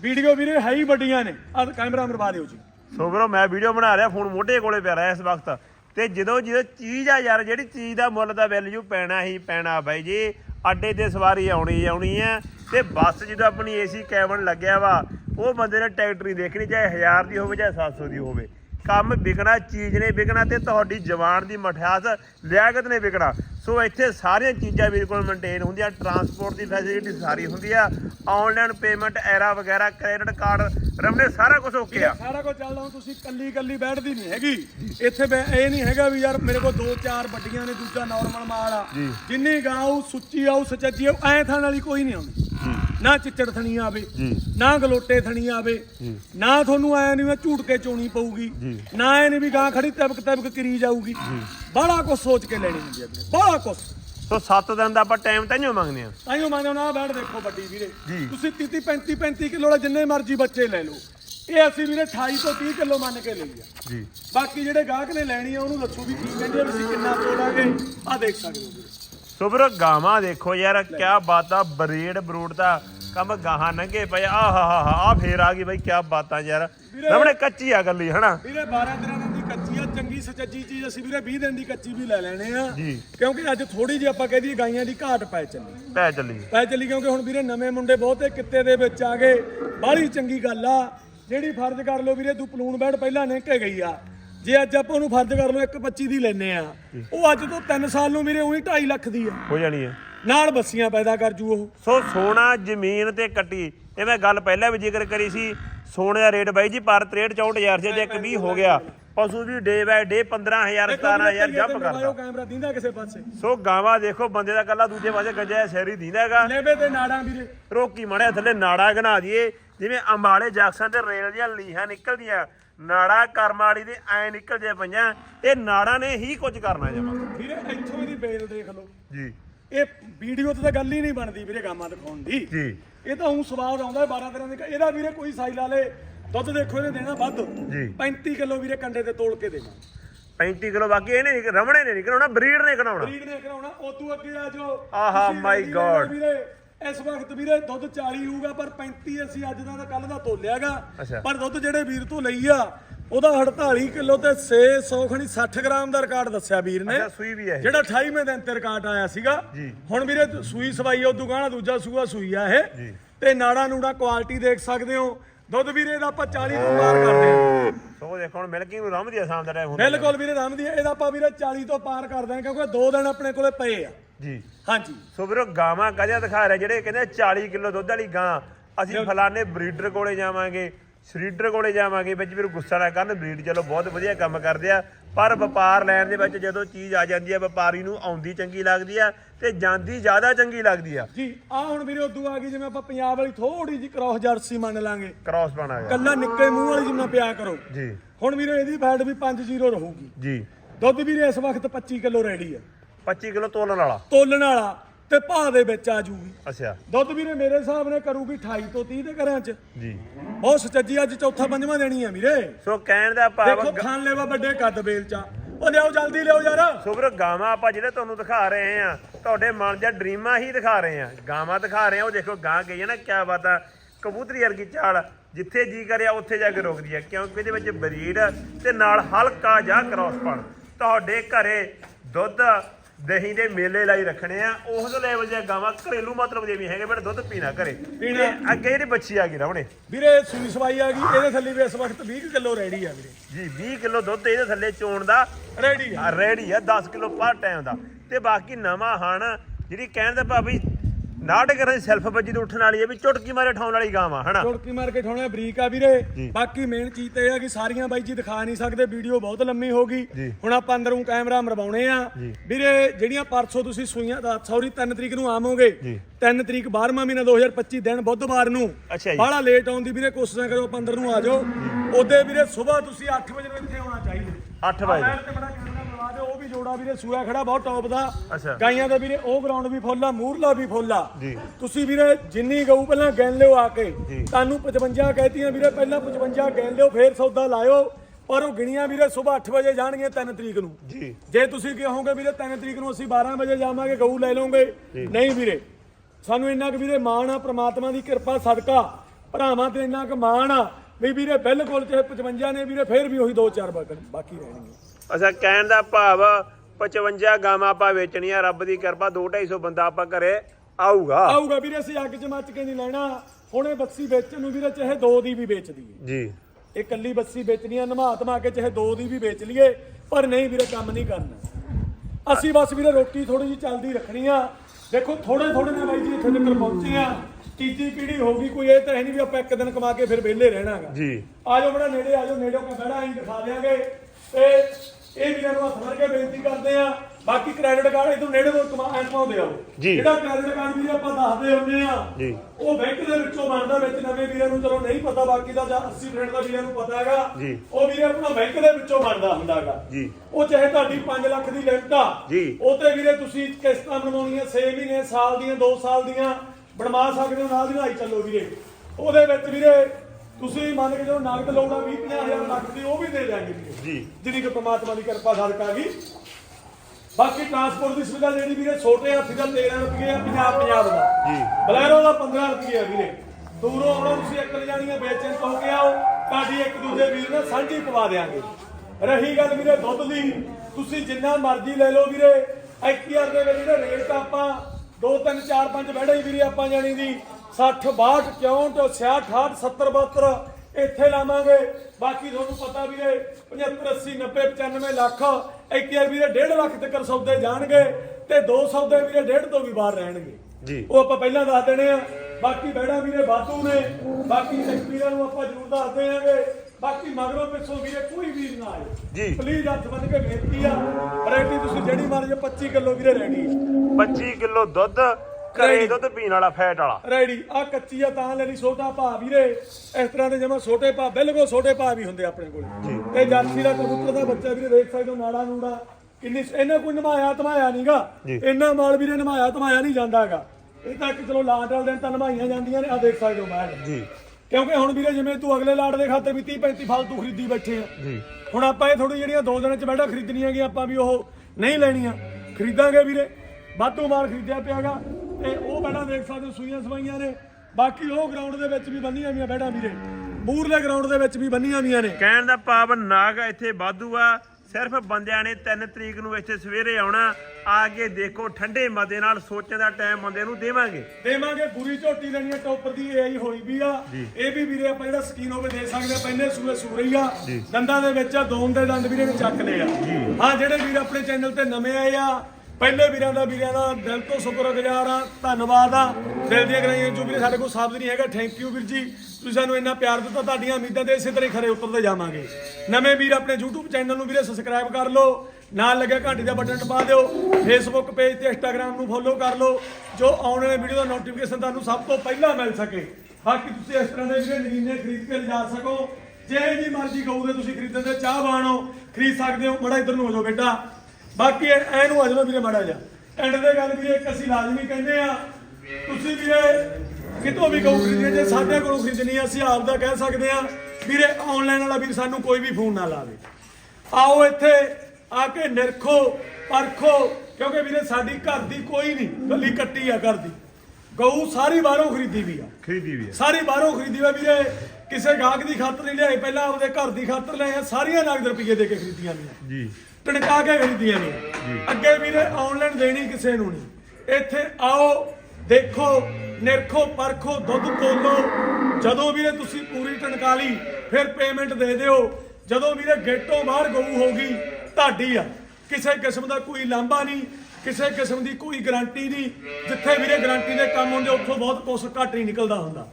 ਵੀਡੀਓ ਵੀਰੇ ਹੈ ਹੀ ਵੱਡੀਆਂ ਨੇ। ਆ ਕੈਮਰਾ ਮਰਵਾ ਦਿਓ ਜੀ। ਸੋ ਵੀਰੋ, ਮੈਂ ਵੀਡੀਓ ਬਣਾ ਰਿਹਾ, ਫੋਨ ਮੋਢੇ ਕੋਲੇ ਪਿਆ ਰਿਹਾ ਇਸ ਵਕਤ। ਤੇ ਜਦੋਂ ਜਦੋਂ ਚੀਜ਼ ਆ ਯਾਰ, ਜਿਹੜੀ ਚੀਜ਼ ਦਾ ਮੁੱਲ ਦਾ ਵੈਲਿਊ ਪੈਣਾ ਹੀ ਪੈਣਾ ਬਾਈ ਜੀ ਅੱਡੇ ਤੇ ਸਵਾਰੀ ਆਉਣੀ ਆਉਣੀ ਹੈ ਤੇ ਬੱਸ ਜਦੋਂ ਆਪਣੀ ਏਸੀ ਕੈਬਨ ਲੱਗਿਆ ਵਾ, ਉਹ ਬੰਦੇ ਨੇ ਟਿਕਟ ਨਹੀਂ ਦੇਖਣੀ, ਚਾਹੇ 1000 ਦੀ ਹੋਵੇ, ਚਾਹੇ 700 ਦੀ ਹੋਵੇ। ਕੰਮ ਵਿਕਣਾ ਚੀਜ਼ ਨੇ ਵਿਕਣਾ ਤੇ ਤੁਹਾਡੀ ਜਵਾਨ ਦੀ ਮਠਿਆਸ ਲਿਆਕਤ ਨੇ ਵਿਕਣਾ। ਸੋ ਇੱਥੇ ਸਾਰੀਆਂ ਚੀਜ਼ਾਂ ਬਿਲਕੁਲ ਮੇਨਟੇਨ ਹੁੰਦੀਆਂ ਟਰਾਂਸਪੋਰਟ ਦੀ ਫੈਸਿਲਿਟੀ ਸਾਰੀ ਹੁੰਦੀ ਆ ਆਨਲਾਈਨ ਪੇਮੈਂਟ ਐਰਾ ਵਗੈਰਾ ਕ੍ਰੈਡਿਟ ਕਾਰਡ ਰਮਨੇ ਸਾਰਾ ਕੁਝ ਓਕੇ ਆ। ਸਾਰਾ ਕੁਝ ਚੱਲਦਾ ਹੁਣ ਤੁਸੀਂ ਕੱਲੀ ਕੱਲੀ ਬੈਠਦੀ ਨਹੀਂ ਹੈਗੀ। ਇੱਥੇ ਇਹ ਨਹੀਂ ਹੈਗਾ ਵੀ ਯਾਰ ਮੇਰੇ ਕੋਲ ਦੋ ਚਾਰ ਵੱਡੀਆਂ ਨੇ ਦੂਜਾ ਨਾਰਮਲ ਮਾਲ ਆ। ਜਿੰਨੀ ਗਾਉ ਸੁੱਚੀ ਆਉ ਸੱਚੀ ਆਉ ਐ ਥਾਂ ਵਾਲੀ ਕੋਈ ਨਹੀਂ ਆਉਂਦੀ। ਨਾ ਚਿੱਚੜ ਥਣੀ ਆਵੇ। ਨਾ ਗਲੋਟੇ ਥਣੀ ਆਵੇ ਨਾ ਤੁਹਾਨੂੰ ਐ ਨਹੀਂ ਮੈਂ ਝੂਟ ਕੇ ਚੋਣੀ ਪਊਗੀ। ਨਾ ਐ ਨਹੀਂ ਵੀ ਗਾਂ ਖੜੀ ਤਬਕ ਤਬਕ ਕਰੀ ਜਾਊਗੀ। ਬੜਾ ਕੁਝ ਸੋਚ ਕੇ ਲੈਣੀ ਹੁੰਦੀ ਹੈ ਵੀਰੇ ਬੜਾ ਕੁਝ ਸੋ 7 ਦਿਨ ਦਾ ਆਪਾਂ ਟਾਈਮ ਤਾਂ ਨਹੀਂ ਮੰਗਦੇ ਆ ਤਾਈਓ ਮੈਂ ਨਾ ਬੈਠ ਦੇਖੋ ਵੱਡੀ ਵੀਰੇ। ਤੁਸੀਂ 30 35 35 ਕਿਲੋ ਵਾਲਾ ਜਿੰਨੇ ਮਰਜ਼ੀ ਬੱਚੇ ਲੈ ਲਓ। ਇਹ ਅਸੀਂ ਵੀਰੇ 28 ਤੋਂ 30 ਕਿਲੋ ਮੰਨ ਕੇ ਲਈ ਆ। ਜੀ। ਬਾਕੀ ਜਿਹੜੇ ਗਾਹਕ ਨੇ ਲੈਣੀ ਆ ਉਹਨੂੰ ਦੱਸੋ ਵੀ ਕੀ ਕਹਿੰਦੇ ਆ ਅਸੀਂ ਕਿੰਨਾ ਤੋੜਾਂਗੇ ਆ ਦੇਖ ਸਕਦੇ ਹੋ ਵੀਰੇ। ਸੋ ਵੀਰੋ ਗਾਵਾਂ ਦੇਖੋ ਯਾਰ ਕਿਆ ਬਾਤਾਂ ਬਰੀਡ ਬਰੂਡ ਦਾ ਕੰਮ ਗਾਹਾਂ ਨੰਗੇ ਪਏ ਆ। ਹਾ ਹਾ ਹਾ ਆ ਫੇਰ ਆ ਗਈ ਬਈ ਕਿਆ ਬਾਤਾਂ ਯਾਰ। ਰਮਣੇ ਕੱਚੀ ਆ ਗੱਲੀ ਹਨਾ? ਵੀਰੇ 12 ਦਿਨਾਂ ਦੀ ਕੱਚੀ ਆ ਚੰਗੀ ਸੱਚੀ ਚੀਜ਼ ਅਸੀਂ ਵੀਰੇ 20 ਦਿਨ ਦੀ ਕੱਚੀ ਵੀ ਲੈ ਲੈਣੇ ਆ। ਕਿਉਂਕਿ ਅੱਜ ਥੋੜੀ ਜਿਹੀ ਆਪਾਂ ਕਹਿ ਦਈਏ ਗਾਈਆਂ ਦੀ ਘਾਟ ਪੈ ਚੱਲੀ। ਪੈ ਚੱਲੀ। ਪੈ ਚੱਲੀ ਕਿਉਂਕਿ ਹੁਣ ਵੀਰੇ ਨਵੇਂ ਮੁੰਡੇ ਬਹੁਤੇ ਕਿੱਤੇ ਦੇ ਵਿੱਚ ਆ ਗਏ। ਬਾਹਲੀ ਚੰਗੀ ਗੱਲ ਆ। ਜਿਹੜੀ ਫਰਜ਼ ਕਰ ਲਓ ਵੀਰੇ ਤੂੰ ਪਲੂਣ ਬੈਡ ਪਹਿਲਾਂ ਨਿਕ ਕੇ ਗਈ ਆ। ਜੇ ਅੱਜ ਆਪਾਂ ਉਹਨੂੰ ਫਰਜ਼ ਕਰ ਲਓ 1.25 ਦੀ ਲੈਨੇ ਆ। ਉਹ ਅੱਜ ਤੋਂ 3 ਸਾਲ ਨੂੰ ਵੀਰੇ ਉਹੀ 2.5 ਲੱਖ ਦੀ ਆ। ਹੋ ਜਾਣੀ ਹੈ ਨਾਲ ਬੱਸੀਆਂ ਪੈਦਾ ਕਰ ਜੂ ਉਹ। ਸੋ ਸੋਨਾ ਜ਼ਮੀਨ ਤੇ ਕੱਟੀ। ਇਹ ਮੈਂ ਗੱਲ ਪਹਿਲਾਂ ਵੀ ਜ਼ਿਕਰ ਕਰੀ ਸੀ। ਸੋਨੇ ਦਾ ਰੇਟ ਬਾਈ ਜੀ ਪਰ 63 64000 ਸੀ ਜੇ ਇੱਕ 20 ਹੋ ਗਿਆ। ਪਸ਼ੂ ਵੀ ਡੇ ਬਾਏ ਡੇ 15000 17000 ਜੰਪ ਕਰਦਾ। ਕੈਮਰਾ ਦਿੰਦਾ ਕਿਸੇ ਪਾਸੇ। ਸੋ ਗਾਵਾਂ ਦੇਖੋ ਬੰਦੇ ਦਾ ਕੱਲਾ ਦੂਜੇ ਪਾਸੇ ਗੰਜਾ ਸ਼ਹਿਰੀ ਦੀਦਾਗਾ ਲੇਵੇ ਤੇ ਨਾੜਾਂ ਵੀਰੇ ਰੋਕੀ ਮੜਿਆ ਥੱਲੇ ਨਾੜਾ ਗਣਾ ਦਈਏ ਜਿਵੇਂ ਅੰਬਾਲੇ ਜੈਕਸਨ ਤੇ ਰੇਲ ਦੀਆਂ ਲੀਹਾਂ ਨਿਕਲਦੀਆਂ। ਨਾੜਾ ਕਰਮ ਵਾਲੀ ਦੇ ਐ ਨਿਕਲ ਜੇ ਪਈਆਂ। ਇਹ ਨਾੜਾਂ ਨੇ ਹੀ ਕੁਝ ਕਰਨਾ ਜਮਾ। ਵੀਰੇ ਇੱਥੋਂ ਇਹਦੀ ਬੇਲ ਦੇਖ ਲਓ। ਜੀ। ਇਹ ਵੀਡੀਓ ਤੇ ਤਾਂ ਗੱਲ ਹੀ ਨਹੀਂ ਬਣਦੀ ਵੀਰੇ ਗਾਮਾਂ ਦਿਖਾਉਣ ਦੀ। ਜੀ। ਇਹ ਤਾਂ ਹੁਣ ਸਵਾਦ ਆਉਂਦਾ 12 13 ਦੇ ਇਹਦਾ ਵੀਰੇ ਕੋਈ ਸਾਈ ਲਾ ਲੇ ਦੁੱਧ ਦੇਖੋ ਇਹਨੇ ਦੇਣਾ ਵੱਧ। ਜੀ। 35 ਕਿਲੋ ਵੀਰੇ ਕੰਡੇ ਤੇ ਤੋਲ ਕੇ ਦੇਣਾ। 35 ਕਿਲੋ ਬਾਕੀ ਇਹਨੇ ਨਹੀਂ ਰਮਣੇ ਨੇ ਨਹੀਂ ਕਰਾਉਣਾ ਬਰੀਡ ਨੇ ਕਰਾਉਣਾ। ਬਰੀਡ ਨੇ ਕਰਾਉਣਾ ਉਦੋਂ ਅੱਗੇ ਆ ਜਾਓ। ਆਹਾ, God। ਵੀਰੇ। ਇਸ ਵਕਤ ਵੀਰੇ ਦੁੱਧ 40 ਹੋਊਗਾ ਪਰ 35 ਅਸੀਂ ਅੱਜ ਦਾ ਤਾਂ ਕੱਲ ਦਾ ਤੋਲਿਆਗਾ। ਪਰ ਦੁੱਧ ਜਿਹੜੇ ਵੀਰ ਤੋਂ ਲਈ ਆ ਉਹਦਾ 48 ਕਿਲੋ ਤੇ 600 ਖਣੀ 60 ਗ੍ਰਾਮ ਦਾ ਰਿਕਾਰਡ ਦੱਸਿਆ ਵੀਰ ਨੇ। ਅੱਛਾ ਸੂਈ ਵੀ ਹੈ ਇਹ। ਜਿਹੜਾ 28ਵੇਂ ਦਿਨ ਤੇ ਰਿਕਾਰਡ ਆਇਆ ਸੀਗਾ। ਜੀ। ਹੁਣ ਵੀਰੇ ਸੂਈ ਸਵਾਈ ਉਦੋਂ ਗਾਣਾ ਦੂਜਾ ਸੂਆ ਸੂਈ ਆ ਇਹ। ਜੀ। ਤੇ ਨਾੜਾ ਨੂੜਾ ਕੁਆਲਿਟੀ ਦੇਖ ਸਕਦੇ ਹੋ। ਦੁੱਧ ਵੀਰੇ ਦਾ ਆਪਾਂ 40 ਤੋਂ ਪਾਰ ਕਰਦੇ ਹਾਂ। ਸੋ ਦੇਖੋ ਹੁਣ ਮਿਲਕੀ ਨੂੰ ਰਮਦੀ ਆ ਸ਼ਾਮ ਦਾ ਟਾਈਮ ਹੁੰਦਾ ਬਿਲਕੁਲ ਵੀਰੇ ਰਾਮ ਦੀ ਇਹਦਾ ਆਪਾਂ ਵੀਰੇ 40 ਤੋਂ ਪਾਰ ਕਰਦੇ ਹਾਂ ਕਿਉਂਕਿ ਦੋ ਦਿਨ ਆਪਣੇ ਕੋਲੇ ਪਏ ਆ। ਜੀ। ਹਾਂਜੀ। ਸੋ ਵੀਰੋ ਗਾਵਾਂ ਕਾਹਦੀਆਂ ਦਿਖਾ ਰਿਹਾ? ਜਿਹੜੇ ਕਹਿੰਦੇ 40 ਕਿਲੋ ਦੁੱਧ ਵਾਲੀ ਗਾਂ ਅਸੀਂ ਫਲਾਣੇ ਬਰੀਡਰ ਕੋਲੇ ਜਾਵਾਂਗੇ। ਸ਼ਰੀਡਰ ਕੋਲੇ ਜਾਵਾਂਗੇ ਵਿੱਚ ਵੀਰ ਗੁੱਸਾ ਨਾ ਕਰਨ ਬਰੀਡ ਚਲੋ ਬਹੁਤ ਵਧੀਆ ਕੰਮ ਕਰਦੇ ਆ ਪਰ ਵਪਾਰ ਲੈਣ ਦੇ ਵਿੱਚ ਜਦੋਂ ਚੀਜ਼ ਆ ਜਾਂਦੀ ਆ ਵਪਾਰੀ ਨੂੰ ਆਉਂਦੀ ਚੰਗੀ ਲੱਗਦੀ ਆ ਤੇ ਜਾਂਦੀ ਜ਼ਿਆਦਾ ਚੰਗੀ ਲੱਗਦੀ ਆ। ਜੀ ਆ ਹੁਣ ਵੀਰੇ ਉਦੋਂ ਆ ਗਈ ਜਿਵੇਂ ਆਪਾਂ ਪੰਜਾਬ ਵਾਲੀ ਥੋੜੀ ਜਿਹੀ ਕ੍ਰੋਸ ਜਰਸੀ ਮੰਨ ਲਾਂਗੇ। ਕ੍ਰਾਸ ਬਣਾ ਗਿਆ। ਕੱਲਾ ਨਿੱਕੇ ਮੂੰਹ ਵਾਲੀ ਜਿੰਨਾ ਪਿਆ ਕਰੋ। ਜੀ। ਹੁਣ ਵੀਰੇ ਇਹਦੀ ਫੈਟ ਵੀ 5-0 ਰਹੂਗੀ। ਜੀ। ਦੁੱਧ ਵੀਰੇ ਇਸ ਵਕਤ 25 ਕਿਲੋ ਰੈਡੀ ਆ। 25 ਕਿਲੋ ਤੋਲਣ ਵਾਲਾ। ਤੋਲਣ ਵਾਲਾ। ਤੇ ਭਾਅ ਦੇ ਵਿੱਚ ਆ ਜੂਗੀ। ਅੱਛਾ। ਦੁੱਧ ਵੀਰੇ ਮੇਰੇ ਹਿਸਾਬ ਨਾਲ ਕਰੂਗੀ 28 ਤੋਂ 30 ਦੇ ਘਰਾਂ 'ਚ। ਜੀ। ਬਹੁਤ ਸੱਚੀ ਅੱਜ ਚੌਥਾ ਪੰਜਵਾਂ ਦੇਣੀ ਆ ਵੀਰੇ। ਸੋ ਕਹਿਣ ਦਾ ਭਾਵ ਦੇਖੋ ਖਾਨ ਲੈਵਾ ਵੱਡੇ ਕੱਦ ਬੇਲ 'ਚ ਆ। ਉਹ ਲਿਆਓ ਜਲਦੀ ਲਿਆਓ ਯਾਰ। ਸੋ ਵੀਰੋ ਗਾਵਾਂ ਆਪਾਂ ਜਿਹੜੇ ਤੁਹਾਨੂੰ ਦਿਖਾ ਰਹੇ ਆ ਤੁਹਾਡੇ ਮਨ ਜਾਂ ਡਰੀਮਾਂ ਹੀ ਦਿਖਾ ਰਹੇ ਆ ਗਾਵਾਂ ਦਿਖਾ ਰਹੇ ਆ ਉਹ ਦੇਖੋ ਗਾਂ ਗਈ ਹੈ ਨਾ ਕਿਆ ਬਾਤ ਆ। ਕਬੂਤਰੀ ਵਰਗੀ ਚਾਲ ਜਿੱਥੇ ਜੀ ਕਰਿਆ ਉੱਥੇ ਜਾ ਕੇ ਰੁਕਦੀ ਆ ਕਿਉਂਕਿ ਇਹਦੇ ਵਿੱਚ ਬਰੀਡ ਤੇ ਨਾਲ ਹਲਕਾ ਜਾਂ ਕ੍ਰਾਸਪਣ ਤੁਹਾਡੇ ਘਰੇ ਦੁੱਧ ਦਹੀਂ ਦੇ ਮੇਲੇ ਲਈ ਰੱਖਣੇ ਆ ਉਸ ਲੈਵਲ ਦੀਆਂ ਗਾਵਾਂ ਘਰੇਲੂ ਮਤਲਬ ਦੇ ਵੀ ਹੈਗੇ ਬਟ ਦੁੱਧ ਪੀਣਾ ਘਰੇ। ਪੀਣਾ। ਅੱਗੇ ਜਿਹੜੀ ਬੱਚੀ ਆ ਗਈ ਰਾਵਣੇ ਵੀਰੇ ਸੂਈ ਸਵਾਈ ਆ ਗਈ ਇਹਦੇ ਥੱਲੇ ਵੀ ਇਸ ਵਕਤ 20 ਕਿਲੋ ਰੈਡੀ ਆ ਵੀਰੇ। ਜੀ 20 ਕਿਲੋ ਦੁੱਧ ਇਹਦੇ ਥੱਲੇ ਚੋਣ ਦਾ। ਰੈਡੀ ਆ। ਆ ਰੈਡੀ ਆ 10 ਕਿਲੋ ਪਰ ਟਾਈਮ ਦਾ। ਤੇ ਬਾਕੀ ਨਵਾਂ ਹਣ ਜਿਹੜੀ ਕਹਿਣ ਦਾ ਭਾਵੇਂ ਨਾਟਕ ਕਰਨ ਸੈਲਫ ਬੱਜੀ ਤੋਂ ਉੱਠਣ ਵਾਲੀ ਹੈ ਵੀ ਚੁਟਕੀ ਮਾਰੇ ਠਾਉਣ ਵਾਲੀ ਗਾਂ ਆ ਹਨਾ? ਚੁੜਕੀ ਮਾਰ ਕੇ ਠਾਉਣਾ ਬਰੀਕ ਆ ਵੀਰੇ। ਬਾਕੀ ਮੇਨ ਚੀਜ਼ ਤੇ ਇਹ ਆ ਕਿ ਸਾਰੀਆਂ ਬਾਈ ਜੀ ਦਿਖਾ ਨਹੀਂ ਸਕਦੇ ਵੀਡੀਓ ਬਹੁਤ ਲੰਮੀ ਹੋ ਗਈ। ਜੀ। ਹੁਣ ਆਪਾਂ ਅੰਦਰੋਂ ਕੈਮਰਾ ਮਰਵਾਉਣੇ ਆ। ਵੀਰੇ ਜਿਹੜੀਆਂ ਪਰਸੋਂ ਤੁਸੀਂ ਸੂਈਆਂ ਦਾ ਸੌਰੀ 3 ਤਰੀਕ ਨੂੰ ਆਵੋਗੇ। ਜੀ। 3 ਤਰੀਕ 12ਵਾਂ ਮਹੀਨਾ 2025 ਦਿਨ ਬੁੱਧਵਾਰ ਨੂੰ। ਅੱਛਾ ਜੀ। ਬਾਹਲਾ ਲੇਟ ਆਉਣ ਦੀ ਵੀਰੇ ਕੋਸ਼ਿਸ਼ ਨਾ ਕਰੋ ਆਪਾਂ ਅੰਦਰ ਨੂੰ ਆ ਜਾਓ। ਉਹਦੇ ਵੀਰੇ ਸਵੇਰ ਤੁਸੀਂ 8 ਵਜੇ ਨੂੰ ਇੱਥੇ ਆਉਣਾ ਚਾਹੀਦਾ। 8 ਵਜੇ। ਮੈਂ ਤੇ ਬੜਾ ਕੈਮਰਾ ਮਰਵਾ ਦਿਓ ਉਹ ਵੀ ਜੋੜਾ ਵੀਰੇ ਸੂਆ ਖੜਾ ਬਹੁਤ ਟੌਪ ਦਾ। ਗਾਈਆਂ ਦਾ ਵੀਰੇ ਉਹ ਗਰਾਊਂਡ ਵੀ ਫੁੱਲ ਆ ਮੂਰਲਾ ਵੀ ਫੁੱਲ ਆ। ਤੁਸੀਂ ਵੀਰੇ ਜਿੰਨੀ ਗਊ ਪਹਿਲਾਂ ਗਿਣ ਲਿਓ ਆ ਕੇ। ਤੁਹਾਨੂੰ 55 ਕਹਿਤੀਆਂ ਵੀਰੇ ਪਹਿਲਾਂ 55 ਗਿਣ ਲਿਓ ਫੇਰ ਸੌਦਾ ਲਾਇਓ। ਪਰ ਉਹ ਗਿਣੀਆਂ ਵੀਰੇ ਸਵੇਰ 8 ਵਜੇ ਜਾਣਗੀਆਂ 3 ਤਰੀਕ ਨੂੰ। ਜੀ। ਜੇ ਤੁਸੀਂ ਕਹੋਗੇ ਵੀਰੇ 3 ਤਰੀਕ ਨੂੰ ਅਸੀਂ 12 ਵਜੇ ਜਾਵਾਂਗੇ ਗਊ ਲੈ ਲਓਗੇ। ਨਹੀਂ ਵੀਰੇ ਸਾਨੂੰ ਇੰਨਾ ਕੁ ਵੀਰੇ ਮਾਣ ਆ ਪ੍ਰਮਾਤਮਾ ਦੀ ਕਿਰਪਾ ਸਦਕਾ। ਭਰਾਵਾਂ ਤੇ ਇੰਨਾ ਕੁ ਮਾਣ ਆ ਵੀ ਵੀਰੇ ਬਿਲਕੁਲ ਚਾਹੇ 55 ਨੇ ਵੀਰੇ ਫੇਰ ਵੀ ਉਹੀ 2-4 ਬਾਕੀ ਰਹਿਣਗੇ। ਅੱਛਾ ਕਹਿਣ ਦਾ ਭਾਵ 55 ਗਾਵਾਂ ਆਪਾਂ ਵੇਚਣੀਆਂ ਰੱਬ ਦੀ ਕਿਰਪਾ 2-250 ਬੰਦਾ ਆਪਾਂ ਘਰੇ ਆਊਗਾ। ਆਊਗਾ ਵੀਰੇ ਅਸੀਂ ਅੱਗ ਚ ਮੱਚ ਕੇ ਨਹੀਂ ਲੈਣਾ। ਹੁਣ ਇਹ ਬੱਸੀ ਵੇਚਣ ਨੂੰ ਵੀਰੇ ਚਾਹੇ ਦੋ ਦੀ ਵੀ ਵੇਚ ਦਈਏ। ਜੀ। ਇਹ ਕੱਲੀ ਬੱਸੀ ਵੇਚਣੀ ਆ ਨਮਾ ਧਮਾ ਕੇ ਚਾਹੇ ਦੋ ਦੀ ਵੀ ਵੇਚ ਲਈਏ ਪਰ ਨਹੀਂ ਵੀਰੇ ਕੰਮ ਨਹੀਂ ਕਰਨਾ। ਅਸੀਂ ਬਸ ਵੀਰੇ ਰੋਟੀ ਥੋੜੀ ਜੀ ਚੱਲਦੀ ਰੱਖਣੀ ਆ। ਦੇਖੋ ਥੋੜੇ ਥੋੜੇ ਨਾਲ ਬਾਈ ਜੀ ਇੱਥੇ ਤੱਕ ਪਹੁੰਚੇ ਆ। ਤੀਜੀ ਪੀੜ੍ਹੀ ਹੋਊਗੀ ਕੋਈ ਇਹ ਤਾਂ ਹੈ ਨਹੀਂ ਵੀ ਆਪਾਂ ਇੱਕ ਦਿਨ ਕਮਾ ਕੇ ਫਿਰ ਵਿਹਲੇ ਰਹਿਣਾਗਾ। ਜੀ। ਆ ਜਾਓ ਬੜਾ ਨੇੜੇ ਆ ਜਾਓ ਨੇੜੇ ਕੋ ਬੜਾ ਅਸੀਂ ਦਿਖਾ ਦਿਆਂਗੇ। ਤੇ ਇਹ ਵੀਰਾਂ ਨੂੰ ਹੱਥ ਮਾਰ ਕੇ ਬੇਨਤੀ ਕਰਦੇ ਆ ਬਾਕੀ ਕ੍ਰੈਡਿਟ ਕਾਰਡ ਇਦੋਂ ਨੇੜੇ ਤੋਂ ਕਮਾ ਕਮਾਉਂਦੇ ਆਓ ਜੀ। ਜਿਹੜਾ ਕ੍ਰੈਡਿਟ ਕਾਰਡ ਵੀ ਆਪਾਂ ਦੱਸਦੇ ਹੁੰਦੇ ਆ ਜੀ। ਉਹ ਬੈਂਕ ਦੇ ਵਿੱਚੋਂ ਬਣਦਾ ਵਿੱਚ ਨਵੇਂ ਵੀਰਾਂ ਨੂੰ ਚਲੋ ਨਹੀਂ ਪਤਾ ਬਾਕੀ ਦਾ ਜਾਂ 80% ਦਾ ਵੀਰਾਂ ਨੂੰ ਪਤਾ ਹੈਗਾ ਜੀ। ਉਹ ਵੀਰੇ ਆਪਣਾ ਬੈਂਕ ਦੇ ਵਿੱਚੋਂ ਬਣਦਾ ਹੁੰਦਾਗਾ ਜੀ। ਉਹ ਚਾਹੇ ਤੁਹਾਡੀ 5 ਲੱਖ ਦੀ ਲਿਮਟ ਆ ਜੀ। ਉਹ ਤੇ ਵੀਰੇ ਤੁਸੀਂ ਕਿਸ਼ਤਾਂ ਬਣਵਾਉਣੀਆਂ 6 ਮਹੀਨੇ ਸਾਲ ਦੀਆਂ 2 ਸਾਲ ਦੀਆਂ ਬਣਵਾ ਸਕਦੇ ਹੋ ਨਾਲ ਦੀ ਨਾਲ ਹੀ ਚੱਲੋ ਵੀਰੇ ਉਹਦੇ ਵਿੱਚ ਵੀਰੇ ਤੁਸੀਂ ਮੰਨ ਕੇ ਜਦੋਂ ਨਗਦ ਲੋੜਾ 20 50000 ਲੱਖ ਦੀ ਉਹ ਵੀ ਦੇ ਦਿਆਂਗੇ ਜੀ। ਜਿਹਦੀ ਕਿ ਪ੍ਰਮਾਤਮਾ ਦੀ ਕਿਰਪਾ ਸਦਕਾ ਗਈ। ਬਾਕੀ ਟਰਾਂਸਪੋਰਟ ਦੀ ਸੁਵਿਧਾ ਜਿਹੜੀ ਵੀਰੇ ਛੋਟੇ ਹਾਥੀ ਦਾ 13 ਰੁਪਏ ਆ 50 50 ਦਾ। ਜੀ। ਬਲੈਰੋ ਦਾ 15 ਰੁਪਏ ਆ ਵੀਰੇ। ਦੂਰੋਂ ਆਉਣਾ ਤੁਸੀਂ ਇੱਕ ਲਿਜਾਣੀਆਂ ਵੇਚਣ ਤੋਂ ਕੇ ਆਓ। ਤੁਹਾਡੀ ਇੱਕ ਦੂਜੇ ਵੀਰ ਨਾਲ ਸਾਂਝੀ ਪਵਾ ਦੇਾਂਗੇ ਰਹੀ ਗੱਲ ਵੀਰੇ ਦੁੱਧ ਦੀ ਤੁਸੀਂ ਜਿੰਨਾ ਮਰਜ਼ੀ ਲੈ ਲਓ ਵੀਰੇ। 1000 ਦੇ ਵਿੱਚ ਜਿਹੜੇ ਰੇਟ ਆਪਾਂ 2 3 4 5 ਬੈਠੇ ਹੀ ਵੀਰੇ ਆਪਾਂ ਜਾਣੀ ਦੀ। 60 62 64 66 70 72 ਇੱਥੇ ਲਾਵਾਂਗੇ। ਬਾਕੀ ਤੁਹਾਨੂੰ ਪਤਾ ਵੀਰੇ 75 80 90 95 ਲੱਖ ਇੱਕ ਯਾਰ ਵੀਰੇ 1.5 ਲੱਖ ਤੱਕ ਸੌਦੇ ਜਾਣਗੇ ਤੇ ਦੋ ਸੌਦੇ ਵੀਰੇ 1.5 ਤੋਂ ਵੀ ਬਾਹਰ ਰਹਿਣਗੇ। ਜੀ। ਉਹ ਆਪਾਂ ਪਹਿਲਾਂ ਦੱਸ ਦੇਣੇ ਆ। ਬਾਕੀ ਬੈੜਾ ਵੀਰੇ ਬਾਤੂ ਨੇ। ਬਾਕੀ ਐਕਸਪੀਰੀਅੰਸ ਨੂੰ ਆਪਾਂ ਜ਼ਰੂਰ ਦੱਸ ਦੇਵਾਂਗੇ। ਬਾਕੀ ਮਗਰੋਂ ਪਿੱਛੋਂ ਵੀਰੇ ਕੋਈ ਵੀਰ ਨਾ ਆਏ। ਜੀ। ਪਲੀਜ਼ ਹੱਥ ਬੰਨ ਕੇ ਬੇਨਤੀ ਆ। ਵੈਰਾਈਟੀ ਤੁਸੀਂ ਜਿਹੜੀ ਮਰਜ਼ੀ 25 ਕਿਲੋ ਵੀਰੇ ਰੈਡੀ 25 ਕਿਲੋ ਦੁੱਧ ਘਰੇ। ਦੁੱਧ ਪੀਣ ਵਾਲਾ ਫੈਟ ਵਾਲਾ। ਰੈਡੀ ਆ ਕੱਚੀ ਆ ਤਾਂ ਲੈਣੀ ਛੋਟਾ ਭਾ ਵੀਰੇ। ਇਸ ਤਰ੍ਹਾਂ ਦੇ ਜਮਾ ਛੋਟੇ ਭਾ ਬਿਲਕੁਲ ਛੋਟੇ ਭਾ ਵੀ ਹੁੰਦੇ ਆਪਣੇ ਕੋਲ। ਤੇ ਜਰਸੀ ਦਾ ਕਬੂਤਰ ਦਾ ਬੱਚਾ ਵੀਰੇ ਦੇਖ ਸਕਦੇ ਹੋ ਨਾੜਾ ਨੂੜਾ। ਕਿੰਨੀ ਇਹਨਾਂ ਕੋਈ ਨਮਾਇਆ ਧਮਾਇਆ ਨਹੀਂਗਾ। ਇਹਨਾਂ ਮਾਲ ਵੀਰੇ ਨਮਾਇਆ ਧਮਾਇਆ ਨਹੀਂ ਜਾਂਦਾਗਾ ਇਹ ਤਾਂ ਕਿ ਚਲੋ ਲਾਟ ਵਾਲੇ ਦਿਨ ਤਾਂ ਨਮਾਈਆਂ ਜਾਂਦੀਆਂ ਨੇ। ਆ ਦੇਖ ਸਕਦੇ ਹੋ ਮਾਲ। ਜੀ। ਕਿਉਂਕਿ ਹੁਣ ਵੀਰੇ ਜਿਵੇਂ ਤੂੰ ਅਗਲੇ ਲਾਟ ਦੇ ਖਾਤੇ ਵੀ 30 35 ਫਾਲਤੂ ਖਰੀਦੀ ਬੈਠੇ ਆ। ਜੀ। ਹੁਣ ਆਪਾਂ ਇਹ ਥੋੜੀ ਜਿਹੜੀਆਂ ਦੋ ਦਿਨਾਂ ਚ ਬੈਠਾ ਖਰੀਦਣੀਆਂ ਹੈਗੀਆਂ ਆਪਾਂ ਵੀ ਉਹ ਨਹੀਂ ਲੈਣੀਆਂ। ਖਰੀਦਾਂਗੇ ਵੀਰੇ। ਵਾਧੂ ਮਾਲ ਖਰੀਦਿਆ ਪਿਆਗਾ ਤੇ ਉਹ ਬੈਠਾ ਦੇਖ ਸਕਦੇ ਹੋ ਸੂਈਆਂ ਸਵਾਈਆਂ ਨੇ। ਬਾਕੀ ਉਹ ਗਰਾਊਂਡ ਦੇ ਵਿੱਚ ਵੀ ਬੰਨੀਆਂ ਵੀਆਂ ਬੈਠਾ ਵੀਰੇ। ਮੂਰਲੇ ਗਰਾਊਂਡ ਦੇ ਵਿੱਚ ਵੀ ਬੰਨੀਆਂ ਵੀਆਂ ਨੇ। ਕਹਿਣ ਦਾ ਭਾਵ ਨਾਗ ਇੱਥੇ ਵਾਧੂ ਆ। ਸਿਰਫ ਬੰਦਿਆਂ ਨੇ 3 ਤਰੀਕ ਨੂੰ ਇੱਥੇ ਸਵੇਰੇ ਆਉਣਾ। ਆ ਕੇ ਦੇਖੋ ਠੰਡੇ ਮਦੇ ਨਾਲ ਸੋਚਣ ਦਾ ਟਾਈਮ ਬੰਦੇ ਨੂੰ ਦੇਵਾਂਗੇ। ਦੇਵਾਂਗੇ ਬੁਰੀ ਝੋਟੀ ਲੈਣੀ ਆ ਟੋਪਰ ਦੀ ਏਆਈ ਹੋਈ ਵੀ ਆ। ਇਹ ਵੀ ਵੀਰੇ ਆਪਾਂ ਜਿਹੜਾ ਸਕੀਨ ਹੋਵੇ ਦੇ ਸਕਦੇ ਪਹਿਲੇ ਸੂਏ ਸੂਰਈ ਆ। ਦੰਦਾਂ ਦੇ ਵਿੱਚ ਆ ਦੋਨ ਦੇ ਦੰਦ ਵੀਰੇ ਨੇ ਚੱਕ ਲਏ ਆ। ਹਾਂ ਜਿਹੜੇ ਵੀਰ ਆਪਣੇ ਚੈਨਲ ਤੇ ਨਵੇਂ ਆਏ ਆ ਪਹਿਲੇ ਵੀਰਾਂ ਦਾ ਵੀਰਾਂ ਦਾ ਦਿਲ ਤੋਂ ਸ਼ੁਕਰਗੁਜ਼ਾਰ ਆ, ਧੰਨਵਾਦ ਆ। ਦਿਲ ਦੀਆਂ ਗਰਾਈਆਂ ਜੋ ਵੀਰੇ ਸਾਡੇ ਕੋਲ ਸ਼ਬਦ ਨਹੀਂ ਹੈਗਾ ਥੈਂਕ ਯੂ ਵੀਰ ਜੀ। ਤੁਸੀਂ ਸਾਨੂੰ ਇੰਨਾ ਪਿਆਰ ਦਿੱਤਾ, ਤੁਹਾਡੀਆਂ ਉਮੀਦਾਂ ਤੇ ਇਸੇ ਤਰ੍ਹਾਂ ਹੀ ਖਰੇ ਉਤਰਦੇ ਜਾਵਾਂਗੇ। ਨਵੇਂ ਵੀਰ ਆਪਣੇ YouTube ਚੈਨਲ ਨੂੰ ਵੀਰੇ ਸਬਸਕ੍ਰਾਈਬ ਕਰ ਲਓ, ਨਾਲ ਲੱਗਿਆ ਘੰਟੀ ਦਾ ਬਟਨ ਦਬਾ ਦਿਓ, Facebook ਪੇਜ ਤੇ Instagram ਨੂੰ ਫੋਲੋ ਕਰ ਲਓ, ਜੋ ਆਉਣ ਵਾਲੇ ਵੀਡੀਓ ਦਾ ਨੋਟੀਫਿਕੇਸ਼ਨ ਤੁਹਾਨੂੰ ਸਭ ਤੋਂ ਪਹਿਲਾਂ ਮਿਲ ਸਕੇ। ਬਾਕੀ ਤੁਸੀਂ ਇਸ ਤਰ੍ਹਾਂ ਦੇ ਵੀਰੇ ਨਗੀਨੇ ਖਰੀਦ ਕੇ ਲਿਜਾ ਸਕੋ। ਜੇ ਜੀ ਮਰਜ਼ੀ ਕਹੂ ਤੇ ਤੁਸੀਂ ਖਰੀਦਣ ਦੇ ਚਾਹ ਬਾਣੋ ਖਰੀਦ ਸਕਦੇ ਹੋ, ਮੜਾ ਇੱਧਰ ਨੂੰ ਹੋ ਜਾਓ ਬੇਟਾ। ਬਾਕੀ ਇਹਨੂੰ ਆ ਜਾਓ ਵੀਰੇ ਮੜਾ ਜਾ ਐਂਡ ਦੇ ਗੱਲ ਵੀਰੇ ਇੱਕ ਅਸੀਂ ਲਾਜ਼ਮੀ ਕਹਿੰਦੇ ਆ ਤੁਸੀਂ ਵੀਰੇ ਕਿਤੋਂ ਵੀ ਕਹੂ ਖਰੀਦਣੀ ਹੈ, ਜੇ ਸਾਡੇ ਕੋਲੋਂ ਖਰੀਦਣੀ ਆ ਅਸੀਂ ਆਪ ਦਾ ਕਹਿ ਸਕਦੇ ਆ ਵੀਰੇ ਆਨਲਾਈਨ ਵਾਲਾ ਵੀਰ ਸਾਨੂੰ ਕੋਈ ਵੀ ਫੋਨ ਨਾ ਲਾਵੇ। ਆਓ ਇੱਥੇ ਆ ਕੇ ਨਿਰਖੋ ਪਰਖੋ ਕਿਉਂਕਿ ਵੀਰੇ ਸਾਡੀ ਘਰ ਦੀ ਕੋਈ ਨਹੀਂ ਗੱਲੀ ਕੱਟੀ ਆ ਘਰ ਦੀ। ਗਊ ਸਾਰੀ ਬਾਹਰੋਂ ਖਰੀਦੀ ਵੀ ਆ। ਖਰੀਦੀ ਵੀ ਹੈ ਸਾਰੀ ਬਾਹਰੋਂ ਖਰੀਦੀ ਹੋਈ ਵੀਰੇ। ਕਿਸੇ ਗਾਹਕ ਦੀ ਖਾਤਰ ਨਹੀਂ ਲਿਆਏ ਪਹਿਲਾਂ ਆਪਦੇ ਘਰ ਦੀ ਖਾਤਰ ਲਏ ਆ ਸਾਰੀਆਂ ਨਗਦ ਰੁਪਏ ਦੇ ਕੇ ਖਰੀਦੀਆਂ ਨੇ। ਜੀ। ਟਣਕਾ ਕੇ ਖਰੀਦੀਆਂ ਨੇ। ਅੱਗੇ ਵੀਰੇ ਆਨਲਾਈਨ ਦੇਣੀ ਕਿਸੇ ਨੂੰ ਨਹੀਂ। ਇੱਥੇ ਆਓ ਦੇਖੋ ਨਿਰਖੋ ਪਰਖੋ ਦੁੱਧ ਤੋਲੋ ਜਦੋਂ ਵੀਰੇ ਤੁਸੀਂ ਪੂਰੀ ਟਣਕਾ ਲਈ ਫਿਰ ਪੇਮੈਂਟ ਦੇ ਦਿਓ। ਜਦੋਂ ਵੀਰੇ ਗੇਟੋਂ ਬਾਹਰ ਗਊ ਹੋਗੀ ਤੁਹਾਡੀ ਆ। ਕਿਸੇ ਕਿਸਮ ਦਾ ਕੋਈ ਲਾਂਭਾ ਨਹੀਂ ਕਿਸੇ ਕਿਸਮ ਦੀ ਕੋਈ ਗਾਰੰਟੀ ਨਹੀਂ। ਜਿੱਥੇ ਵੀਰੇ ਗਾਰੰਟੀ ਦੇ ਕੰਮ ਹੁੰਦੇ ਉੱਥੋਂ ਬਹੁਤ ਕੁਛ ਘੱਟ ਨਹੀਂ ਨਿਕਲਦਾ ਹੁੰਦਾ।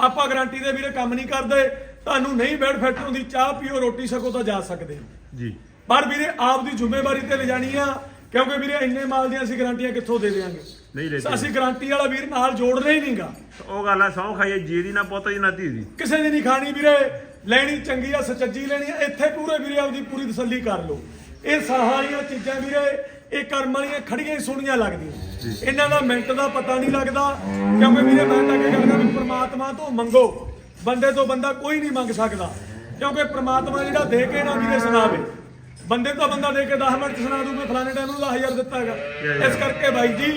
ਆਪਾਂ ਗਾਰੰਟੀ ਦੇ ਵੀਰੇ ਕੰਮ ਨਹੀਂ ਕਰਦੇ। ਤੁਹਾਨੂੰ ਨਹੀਂ ਬੈਡ ਫੈਕਟਰ ਹੁੰਦੀ ਚਾਹ ਪੀਓ ਰੋਟੀ ਸਕੋ ਤਾਂ ਜਾ ਸਕਦੇ ਹੋ। ਜੀ। ਪਰ ਵੀਰੇ ਆਪ ਦੀ ਜ਼ਿੰਮੇਵਾਰੀ ਤੇ ਲਿਜਾਣੀ ਆ ਕਿਉਂਕਿ ਵੀਰੇ ਇੰਨੇ ਮਾਲ ਦੀਆਂ ਅਸੀਂ ਗਾਰੰਟੀਆਂ ਕਿੱਥੋਂ ਦੇ ਦੇਵਾਂਗੇ? ਨਹੀਂ ਲੈਂਦੇ ਅਸੀਂ ਗਾਰੰਟੀ ਵਾਲਾ ਵੀਰ ਨਾਲ ਜੋੜਨਾ ਹੀ ਨਹੀਂਗਾ। ਉਹ ਗੱਲ ਆ ਸੌ ਖਾਈਏ ਜੀ ਦੀ ਨਾ ਪੁੱਤ ਜੀ ਨਾ ਧੀ ਦੀ। ਕਿਸੇ ਦੀ ਨਹੀਂ ਖਾਣੀ ਵੀਰੇ ਲੈਣੀ ਚੰਗੀ ਆ ਸੱਚੀ ਲੈਣੀ ਆ ਇੱਥੇ ਪੂਰੇ ਵੀਰੇ ਆਪਦੀ ਪੂਰੀ ਤਸੱਲੀ ਕਰ ਲਓ। ਇਹ ਵਾਲੀਆਂ ਚੀਜ਼ਾਂ ਵੀਰੇ ਇਹ ਕਰਮ ਵਾਲੀਆਂ ਖੜੀਆਂ ਹੀ ਸੋਹਣੀਆਂ ਲੱਗਦੀਆਂ। ਇਹਨਾਂ ਦਾ ਮਿੰਟ ਦਾ ਪਤਾ ਨਹੀਂ ਲੱਗਦਾ ਕਿਉਂਕਿ ਵੀਰੇ ਮੈਂ ਤਾਂ ਇਹ ਕਹਿੰਦਾ ਵੀ ਪ੍ਰਮਾਤਮਾ ਤੋਂ ਮੰਗੋ। ਬੰਦੇ ਤੋਂ ਬੰਦਾ ਕੋਈ ਨਹੀਂ ਮੰਗ ਸਕਦਾ ਕਿਉਂਕਿ ਪ੍ਰਮਾਤਮਾ ਜਿਹੜਾ ਦੇ ਕੇ ਨਾ ਵੀਰੇ ਸੁਣਾਵੇ। ਬੰਦੇ ਤੋਂ ਬੰਦਾ ਦੇ ਕੇ 10 ਮਿੰਟ ਸੁਣਾ ਦੂ ਵੀ ਫਲਾਣੇ ਟਾਈਮ ਨੂੰ 10000 ਦਿੱਤਾ ਹੈਗਾ। ਇਸ ਕਰਕੇ ਬਾਈ ਜੀ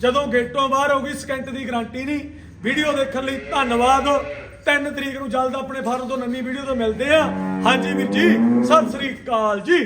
ਜਦੋਂ ਗੇਟੋਂ ਬਾਹਰ ਹੋਗੀ ਸਕਿੰਟ ਦੀ ਗਾਰੰਟੀ ਨਹੀਂ। ਵੀਡੀਓ ਦੇਖਣ ਲਈ ਧੰਨਵਾਦ। 3 ਤਰੀਕ ਨੂੰ ਜਲਦ ਆਪਣੇ ਫਾਰਮ ਤੋਂ ਨਵੀਂ ਵੀਡੀਓ ਤੋਂ ਮਿਲਦੇ ਆ ਹਾਂਜੀ ਵੀਰ ਜੀ ਸਤਿ ਸ੍ਰੀ ਅਕਾਲ ਜੀ।